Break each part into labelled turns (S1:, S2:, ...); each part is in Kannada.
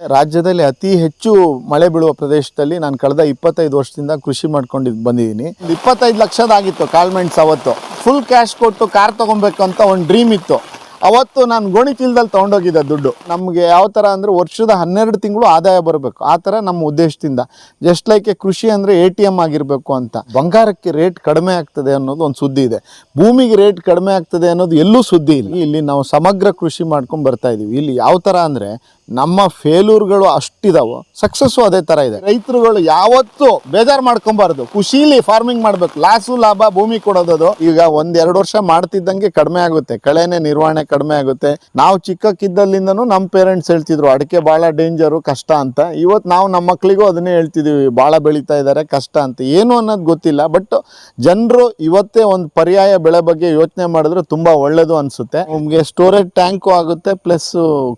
S1: ರಾಜ್ಯದಲ್ಲಿ ಅತಿ ಹೆಚ್ಚು ಮಳೆ ಬೀಳುವ ಪ್ರದೇಶದಲ್ಲಿ ನಾನು ಕಳೆದ ಇಪ್ಪತ್ತೈದು ವರ್ಷದಿಂದ ಕೃಷಿ ಮಾಡ್ಕೊಂಡು ಬಂದಿದ್ದೀನಿ. ಇಪ್ಪತ್ತೈದು ಲಕ್ಷದಾಗಿತ್ತು ಕಾಲ್ಮೆಂಟ್ಸ್ ಅವತ್ತು. ಫುಲ್ ಕ್ಯಾಶ್ ಕೊಟ್ಟು ಕಾರ್ ತೊಗೊಬೇಕು ಅಂತ ಒಂದು ಡ್ರೀಮ್ ಇತ್ತು. ಅವತ್ತು ನಾನು ಗೋಣಿಚೀಲದಲ್ಲಿ ತೊಗೊಂಡೋಗಿದ್ದೆ ದುಡ್ಡು. ನಮಗೆ ಯಾವ ಥರ ಅಂದರೆ ವರ್ಷದ ಹನ್ನೆರಡು ತಿಂಗಳು ಆದಾಯ ಬರಬೇಕು. ಆ ಥರ ನಮ್ಮ ಉದ್ದೇಶದಿಂದ. ಜಸ್ಟ್ ಲೈಕ್ ಎ ಕೃಷಿ ಅಂದರೆ ಎ ಟಿ ಎಂ ಆಗಿರಬೇಕು ಅಂತ. ಬಂಗಾರಕ್ಕೆ ರೇಟ್ ಕಡಿಮೆ ಆಗ್ತದೆ ಅನ್ನೋದು ಒಂದು ಸುದ್ದಿ ಇದೆ. ಭೂಮಿಗೆ ರೇಟ್ ಕಡಿಮೆ ಆಗ್ತದೆ ಅನ್ನೋದು ಎಲ್ಲೂ ಸುದ್ದಿ ಇಲ್ಲ. ಇಲ್ಲಿ ನಾವು ಸಮಗ್ರ ಕೃಷಿ ಮಾಡ್ಕೊಂಡು ಬರ್ತಾ ಇದ್ದೀವಿ ಇಲ್ಲಿ ಯಾವ ಥರ ಅಂದರೆ ನಮ್ಮ ಫೇಲ್ಯೂರ್ಗಳು ಅಷ್ಟಿದಾವೋ. ಸಕ್ಸಸ್ಸು ಅದೇ ಥರ ಇದೆ. ರೈತರುಗಳು ಯಾವತ್ತೂ ಬೇಜಾರು ಮಾಡ್ಕೊಬಾರ್ದು. ಖುಷಿಲಿ ಫಾರ್ಮಿಂಗ್ ಮಾಡಬೇಕು. ಲಾಸು, ಲಾಭ, ಭೂಮಿ ಕೊಡೋದು ಈಗ ಒಂದೆರಡು ವರ್ಷ ಮಾಡ್ತಿದ್ದಂಗೆ ಕಡಿಮೆ ಆಗುತ್ತೆ. ಕಳೆನೆ ನಿರ್ವಹಣೆ ಕಡಿಮೆ ಆಗುತ್ತೆ. ನಾವು ಚಿಕ್ಕಕ್ಕಿದ್ದಲ್ಲಿಂದನೂ ನಮ್ಮ ಪೇರೆಂಟ್ಸ್ ಹೇಳ್ತಿದ್ರು, ಅಡಿಕೆ ಭಾಳ ಡೇಂಜರು ಕಷ್ಟ ಅಂತ. ಇವತ್ತು ನಾವು ನಮ್ಮ ಮಕ್ಕಳಿಗೂ ಅದನ್ನೇ ಹೇಳ್ತಿದೀವಿ. ಭಾಳ ಬೆಳೀತಾ ಇದ್ದಾರೆ ಕಷ್ಟ ಅಂತ. ಏನು ಅನ್ನೋದು ಗೊತ್ತಿಲ್ಲ. ಬಟ್ ಜನರು ಇವತ್ತೇ ಒಂದು ಪರ್ಯಾಯ ಬೆಳೆ ಬಗ್ಗೆ ಯೋಚನೆ ಮಾಡಿದ್ರೆ ತುಂಬಾ ಒಳ್ಳೇದು ಅನ್ಸುತ್ತೆ. ನಮಗೆ ಸ್ಟೋರೇಜ್ ಟ್ಯಾಂಕು ಆಗುತ್ತೆ ಪ್ಲಸ್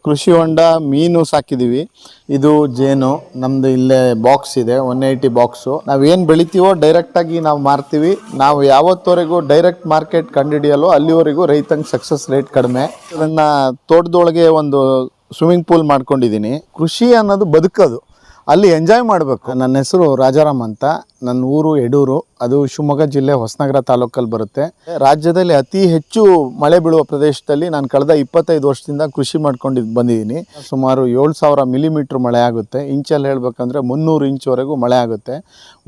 S1: ಕೃಷಿ ಹೊಂಡ ಮೀನು ಸಾಕಿದೀವಿ. ಇದು ಜೇನು, ನಮ್ದು ಇಲ್ಲೇ ಬಾಕ್ಸ್ ಇದೆ ಒನ್ ಏಯ್ಟಿ ಬಾಕ್ಸು ನಾವೇನು ಬೆಳಿತೀವೋ ಡೈರೆಕ್ಟಾಗಿ ನಾವು ಮಾರ್ತೀವಿ. ನಾವು ಯಾವತ್ತವರೆಗೂ ಡೈರೆಕ್ಟ್ ಮಾರ್ಕೆಟ್ ಕಂಡುಹಿಡಿಯಲು ಅಲ್ಲಿವರೆಗೂ ರೈತಂಗೆ ಸಕ್ಸಸ್ ರೇಟ್ ಕಡಿಮೆ. ನನ್ನ ತೋಟದೊಳಗೆ ಒಂದು ಸ್ವಿಮ್ಮಿಂಗ್ ಪೂಲ್ ಮಾಡ್ಕೊಂಡಿದ್ದೀನಿ ಕೃಷಿ ಅನ್ನೋದು ಬದುಕೋದು. ಅಲ್ಲಿ ಎಂಜಾಯ್ ಮಾಡಬೇಕು. ನನ್ನ ಹೆಸರು ರಾಜಾರಾಮ್ ಅಂತ. ನನ್ನ ಊರು ಯಡೂರು ಅದು ಶಿವಮೊಗ್ಗ ಜಿಲ್ಲೆ ಹೊಸನಗರ ತಾಲೂಕಲ್ಲಿ ಬರುತ್ತೆ. ರಾಜ್ಯದಲ್ಲಿ ಅತಿ ಹೆಚ್ಚು ಮಳೆ ಬೀಳುವ ಪ್ರದೇಶದಲ್ಲಿ ನಾನು ಕಳೆದ ಇಪ್ಪತ್ತೈದು ವರ್ಷದಿಂದ ಕೃಷಿ ಮಾಡ್ಕೊಂಡು ಬಂದಿದ್ದೀನಿ. ಸುಮಾರು ಏಳು ಸಾವಿರ ಮಿಲಿಮೀಟ್ರ್ ಮಳೆ ಆಗುತ್ತೆ. ಇಂಚಲ್ಲಿ ಹೇಳ್ಬೇಕಂದ್ರೆ ಮುನ್ನೂರು ಇಂಚುವರೆಗೂ ಮಳೆ ಆಗುತ್ತೆ.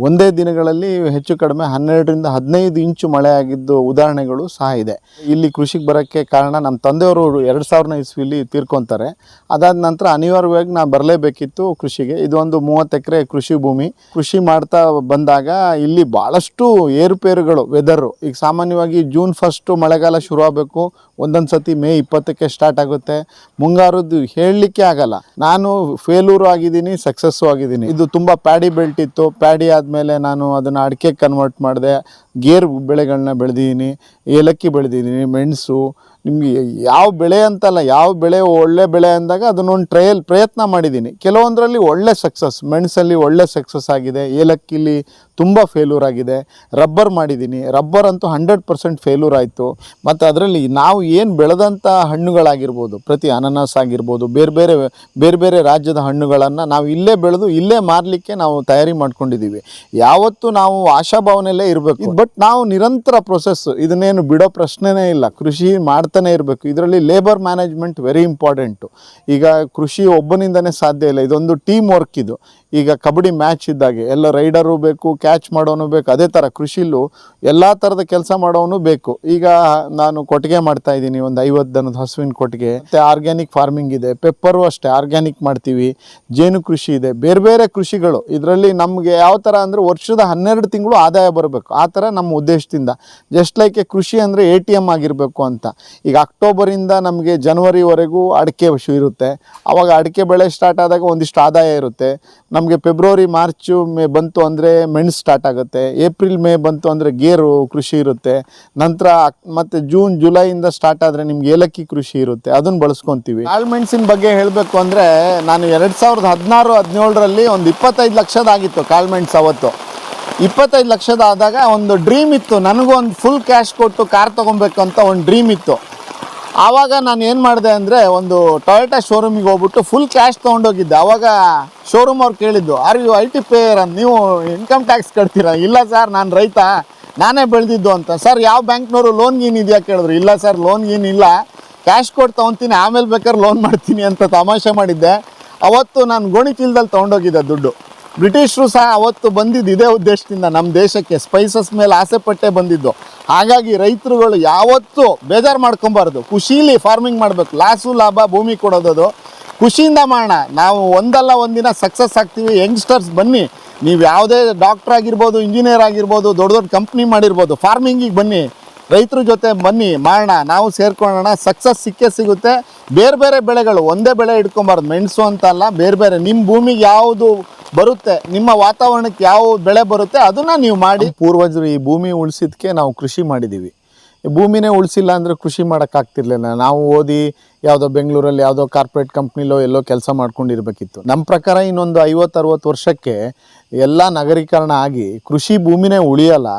S1: ಒಂದೇ ದಿನಗಳಲ್ಲಿ ಹೆಚ್ಚು ಕಡಿಮೆ ಹನ್ನೆರಡರಿಂದ ಹದಿನೈದು ಇಂಚು ಮಳೆ ಆಗಿದ್ದು ಉದಾಹರಣೆಗಳು ಸಹ ಇದೆ. ಇಲ್ಲಿ ಕೃಷಿಗೆ ಬರೋಕ್ಕೆ ಕಾರಣ ನಮ್ಮ ತಂದೆಯವರು ಎರಡು ಸಾವಿರನ ಇಸ್ವಿಲಿ ತೀರ್ಕೊತಾರೆ. ಅದಾದ ನಂತರ ಅನಿವಾರ್ಯವಾಗಿ ನಾನು ಬರಲೇಬೇಕಿತ್ತು ಕೃಷಿಗೆ. ಇದೊಂದು ಮೂವತ್ತು ಎಕರೆ ಕೃಷಿ ಭೂಮಿ. ಕೃಷಿ ಮಾಡ್ತಾ ಬಂದಾಗ ಇಲ್ಲಿ ಭಾಳಷ್ಟು ಏರುಪೇರುಗಳು ವೆದರು ಈಗ ಸಾಮಾನ್ಯವಾಗಿ ಜೂನ್ ಫಸ್ಟು ಮಳೆಗಾಲ ಶುರು ಆಗಬೇಕು ಒಂದೊಂದು ಸತಿ ಮೇ ಇಪ್ಪತ್ತಕ್ಕೆ ಸ್ಟಾರ್ಟ್ ಆಗುತ್ತೆ. ಮುಂಗಾರದ್ದು ಹೇಳಲಿಕ್ಕೆ ಆಗಲ್ಲ. ನಾನು ಫೇಲೂರು ಆಗಿದ್ದೀನಿ ಸಕ್ಸಸ್ಸು ಆಗಿದ್ದೀನಿ. ಇದು ತುಂಬ ಪ್ಯಾಡಿ ಬೆಲ್ಟ್ ಇತ್ತು. ಪ್ಯಾಡಿ ಆದಮೇಲೆ ನಾನು ಅದನ್ನು ಅಡಿಕೆ ಕನ್ವರ್ಟ್ ಮಾಡಿದೆ. ಗೇರ್ ಬೆಳೆಗಳನ್ನ ಬೆಳೆದಿದ್ದೀನಿ ಏಲಕ್ಕಿ ಬೆಳೆದಿದ್ದೀನಿ ಮೆಣಸು ನಿಮಗೆ ಯಾವ ಬೆಳೆ ಅಂತಲ್ಲ, ಯಾವ ಬೆಳೆ ಒಳ್ಳೆ ಬೆಳೆ ಅಂದಾಗ ಅದನ್ನೊಂದು ಟ್ರಯಲ್ ಪ್ರಯತ್ನ ಮಾಡಿದ್ದೀನಿ. ಕೆಲವೊಂದರಲ್ಲಿ ಒಳ್ಳೆ ಸಕ್ಸಸ್ ಮೆಣಸಲ್ಲಿ ಒಳ್ಳೆ ಸಕ್ಸಸ್ ಆಗಿದೆ, ಏಲಕ್ಕಿಲಿ ತುಂಬ ಫೇಲ್ಯೂರ್ ಆಗಿದೆ. ರಬ್ಬರ್ ಮಾಡಿದ್ದೀನಿ ರಬ್ಬರ್ ಅಂತೂ ಹಂಡ್ರೆಡ್ ಪರ್ಸೆಂಟ್ ಫೇಲ್ಯೂರ್ ಆಯಿತು. ಮತ್ತು ಅದರಲ್ಲಿ ನಾವು ಏನು ಬೆಳೆದಂಥ ಹಣ್ಣುಗಳಾಗಿರ್ಬೋದು, ಪ್ರತಿ ಅನನಾಸ್ ಆಗಿರ್ಬೋದು, ಬೇರೆ ಬೇರೆ ಬೇರೆ ಬೇರೆ ರಾಜ್ಯದ ಹಣ್ಣುಗಳನ್ನು ನಾವು ಇಲ್ಲೇ ಬೆಳೆದು ಇಲ್ಲೇ ಮಾರಲಿಕ್ಕೆ ನಾವು ತಯಾರಿ ಮಾಡ್ಕೊಂಡಿದ್ದೀವಿ ಯಾವತ್ತೂ ನಾವು ಆಶಾಭಾವನೆಯಲ್ಲೇ ಇರಬೇಕು. ಬಟ್ ನಾವು ನಿರಂತರ ಪ್ರೊಸೆಸ್ಸು ಇದನ್ನೇನು ಬಿಡೋ ಪ್ರಶ್ನೆನೇ ಇಲ್ಲ. ಕೃಷಿ ಮಾಡ್ತಾನೆ ಇರಬೇಕು. ಇದರಲ್ಲಿ ಲೇಬರ್ ಮ್ಯಾನೇಜ್ಮೆಂಟ್ ವೆರಿ ಇಂಪಾರ್ಟೆಂಟು ಈಗ ಕೃಷಿ ಒಬ್ಬನಿಂದನೇ ಸಾಧ್ಯ ಇಲ್ಲ. ಇದೊಂದು ಟೀಮ್ ವರ್ಕ್ ಇದು. ಈಗ ಕಬಡ್ಡಿ ಮ್ಯಾಚ್ ಇದ್ದಾಗೆ, ಎಲ್ಲ ರೈಡರು ಬೇಕು ಕ್ಯಾಚ್ ಮಾಡೋನು ಬೇಕು, ಅದೇ ಥರ ಕೃಷಿಲೂ ಎಲ್ಲ ಥರದ ಕೆಲಸ ಮಾಡೋನು ಬೇಕು. ಈಗ ನಾನು ಕೊಟ್ಟಿಗೆ ಮಾಡ್ತಾ ಇದ್ದೀನಿ, ಒಂದು ಐವತ್ತು ದನದ ಹಸುವಿನ ಕೊಟ್ಟಿಗೆ. ಮತ್ತು ಆರ್ಗ್ಯಾನಿಕ್ ಫಾರ್ಮಿಂಗ್ ಇದೆ ಪೆಪ್ಪರು ಅಷ್ಟೇ ಆರ್ಗ್ಯಾನಿಕ್ ಮಾಡ್ತೀವಿ, ಜೇನು ಕೃಷಿ ಇದೆ, ಬೇರೆ ಬೇರೆ ಕೃಷಿಗಳು. ಇದರಲ್ಲಿ ನಮಗೆ ಯಾವ ಥರ ಅಂದರೆ ವರ್ಷದ ಹನ್ನೆರಡು ತಿಂಗಳು ಆದಾಯ ಬರಬೇಕು, ಆ ಥರ ನಮ್ಮ ಉದ್ದೇಶದಿಂದ. ಜಸ್ಟ್ ಲೈಕ್ ಎ ಕೃಷಿ ಅಂದರೆ ಎ ಟಿ ಎಂ ಆಗಿರಬೇಕು ಅಂತ. ಈಗ ಅಕ್ಟೋಬರಿಂದ ನಮಗೆ ಜನವರಿವರೆಗೂ ಅಡಿಕೆ ಇರುತ್ತೆ. ಆವಾಗ ಅಡಿಕೆ ಬೆಳೆ ಸ್ಟಾರ್ಟ್ ಆದಾಗ ಒಂದಿಷ್ಟು ಆದಾಯ ಇರುತ್ತೆ. ನಮಗೆ ಫೆಬ್ರವರಿ ಮಾರ್ಚು ಮೇ ಬಂತು ಅಂದರೆ ಮೆಣಸು ಸ್ಟಾರ್ಟ್ ಆಗುತ್ತೆ. ಏಪ್ರಿಲ್ ಮೇ ಬಂತು ಅಂದರೆ ಗೇರು ಕೃಷಿ ಇರುತ್ತೆ. ನಂತರ ಮತ್ತು ಜೂನ್ ಜುಲೈಯಿಂದ ಸ್ಟಾರ್ಟ್ ಆದರೆ ನಿಮ್ಗೆ ಏಲಕ್ಕಿ ಕೃಷಿ ಇರುತ್ತೆ. ಅದನ್ನು ಬಳಸ್ಕೊತೀವಿ. ಕಾಳುಮೆಣಸಿನ ಬಗ್ಗೆ ಹೇಳಬೇಕು ಅಂದರೆ ನಾನು ಎರಡು ಸಾವಿರದ ಹದಿನಾರು, ಹದಿನೇಳರಲ್ಲಿ ಒಂದು ಇಪ್ಪತ್ತೈದು ಲಕ್ಷದಾಗಿತ್ತು ಕಾಳುಮೆಣಸು ಅವತ್ತು. ಇಪ್ಪತ್ತೈದು ಲಕ್ಷದ ಆದಾಗ ಒಂದು ಡ್ರೀಮ್ ಇತ್ತು. ನನಗೂ ಒಂದು ಫುಲ್ ಕ್ಯಾಶ್ ಕೊಟ್ಟು ಕಾರ್ ತೊಗೊಬೇಕು ಅಂತ ಒಂದು ಡ್ರೀಮ್ ಇತ್ತು. ಆವಾಗ ನಾನು ಏನು ಮಾಡಿದೆ ಅಂದರೆ ಒಂದು ಟೊಯೋಟಾ ಶೋರೂಮಿಗೆ ಹೋಗ್ಬಿಟ್ಟು ಫುಲ್ ಕ್ಯಾಶ್ ತೊಗೊಂಡೋಗಿದ್ದೆ. ಆವಾಗ ಶೋರೂಮ್ ಅವ್ರು ಕೇಳಿದ್ದು are you I T payer ಅಂತ? ನೀವು ಇನ್ಕಮ್ ಟ್ಯಾಕ್ಸ್ ಕಟ್ತೀರಾ? ಇಲ್ಲ ಸರ್ ನಾನು ರೈತ, ನಾನೇ ಬೆಳೆದಿದ್ದು ಅಂತ. ಸರ್ ಯಾವ ಬ್ಯಾಂಕ್ನವರು ಲೋನ್ ಗೀನ್ ಇದೆಯಾ? ಕೇಳಿದ್ರು. ಇಲ್ಲ ಸರ್ ಲೋನ್ ಗೀನ್ ಇಲ್ಲ. ಕ್ಯಾಶ್ ಕೊಟ್ಟು ತೊಗೊತೀನಿ, ಆಮೇಲೆ ಬೇಕಾದ್ರೆ ಲೋನ್ ಮಾಡ್ತೀನಿ ಅಂತ ತಮಾಷೆ ಮಾಡಿದ್ದೆ. ಅವತ್ತು ನಾನು ಗೋಣಿ ಚೀಲದಲ್ಲಿ ತೊಗೊಂಡೋಗಿದ್ದೆ ದುಡ್ಡು. ಬ್ರಿಟಿಷರು ಸಹ ಅವತ್ತು ಬಂದಿದ್ದು ಇದೇ ಉದ್ದೇಶದಿಂದ ನಮ್ಮ ದೇಶಕ್ಕೆ ಸ್ಪೈಸಸ್ ಮೇಲೆ ಆಸೆ ಪಟ್ಟೆ ಬಂದಿದ್ದು. ಹಾಗಾಗಿ ರೈತರುಗಳು ಯಾವತ್ತೂ ಬೇಜಾರು ಮಾಡ್ಕೊಬಾರ್ದು. ಖುಷೀಲಿ ಫಾರ್ಮಿಂಗ್ ಮಾಡಬೇಕು. ಲಾಸು ಲಾಭ ಭೂಮಿ ಕೊಡೋದದು. ಖುಷಿಯಿಂದ ಮಾಡೋಣ. ನಾವು ಒಂದಲ್ಲ ಒಂದಿನ ಸಕ್ಸಸ್ ಆಗ್ತೀವಿ. ಯಂಗ್ಸ್ಟರ್ಸ್ ಬನ್ನಿ. ನೀವು ಯಾವುದೇ ಡಾಕ್ಟ್ರ್ ಆಗಿರ್ಬೋದು ಇಂಜಿನಿಯರ್ ಆಗಿರ್ಬೋದು, ದೊಡ್ಡ ದೊಡ್ಡ ಕಂಪ್ನಿ ಮಾಡಿರ್ಬೋದು ಫಾರ್ಮಿಂಗಿಗೆ ಬನ್ನಿ. ರೈತರ ಜೊತೆ ಬನ್ನಿ, ಮಾಡೋಣ, ನಾವು ಸೇರ್ಕೊಳ್ಳೋಣ. ಸಕ್ಸಸ್ ಸಿಕ್ಕೇ ಸಿಗುತ್ತೆ. ಬೇರೆ ಬೇರೆ ಬೆಳೆಗಳು, ಒಂದೇ ಬೆಳೆ ಇಟ್ಕೊಬಾರ್ದು ಮೆಣಸು ಅಂತ ಅಲ್ಲ ಬೇರೆ ಬೇರೆ. ನಿಮ್ಮ ಭೂಮಿಗೆ ಯಾವುದು ಬರುತ್ತೆ, ನಿಮ್ಮ ವಾತಾವರಣಕ್ಕೆ ಯಾವ ಬೆಳೆ ಬರುತ್ತೆ, ಅದನ್ನು ನೀವು ಮಾಡಿ. ಪೂರ್ವಜರು ಈ ಭೂಮಿ ಉಳಿಸಿದ್ಕೆ ನಾವು ಕೃಷಿ ಮಾಡಿದ್ದೀವಿ ಭೂಮಿನೇ ಉಳಿಸಿಲ್ಲ ಅಂದರೆ ಕೃಷಿ ಮಾಡೋಕ್ಕಾಗ್ತಿರ್ಲಿಲ್ಲ ನಾವು ಓದಿ ಯಾವುದೋ ಬೆಂಗಳೂರಲ್ಲಿ ಯಾವುದೋ ಕಾರ್ಪೊರೇಟ್ ಕಂಪ್ನಿಲೋ ಎಲ್ಲೋ ಕೆಲಸ ಮಾಡ್ಕೊಂಡಿರ್ಬೇಕಿತ್ತು. ನಮ್ಮ ಪ್ರಕಾರ ಇನ್ನೊಂದು ಐವತ್ತು, ಅರುವತ್ತು ವರ್ಷಕ್ಕೆ ಎಲ್ಲ ನಗರೀಕರಣ ಆಗಿ ಕೃಷಿ ಭೂಮಿನೇ ಉಳಿಯಲ್ಲ.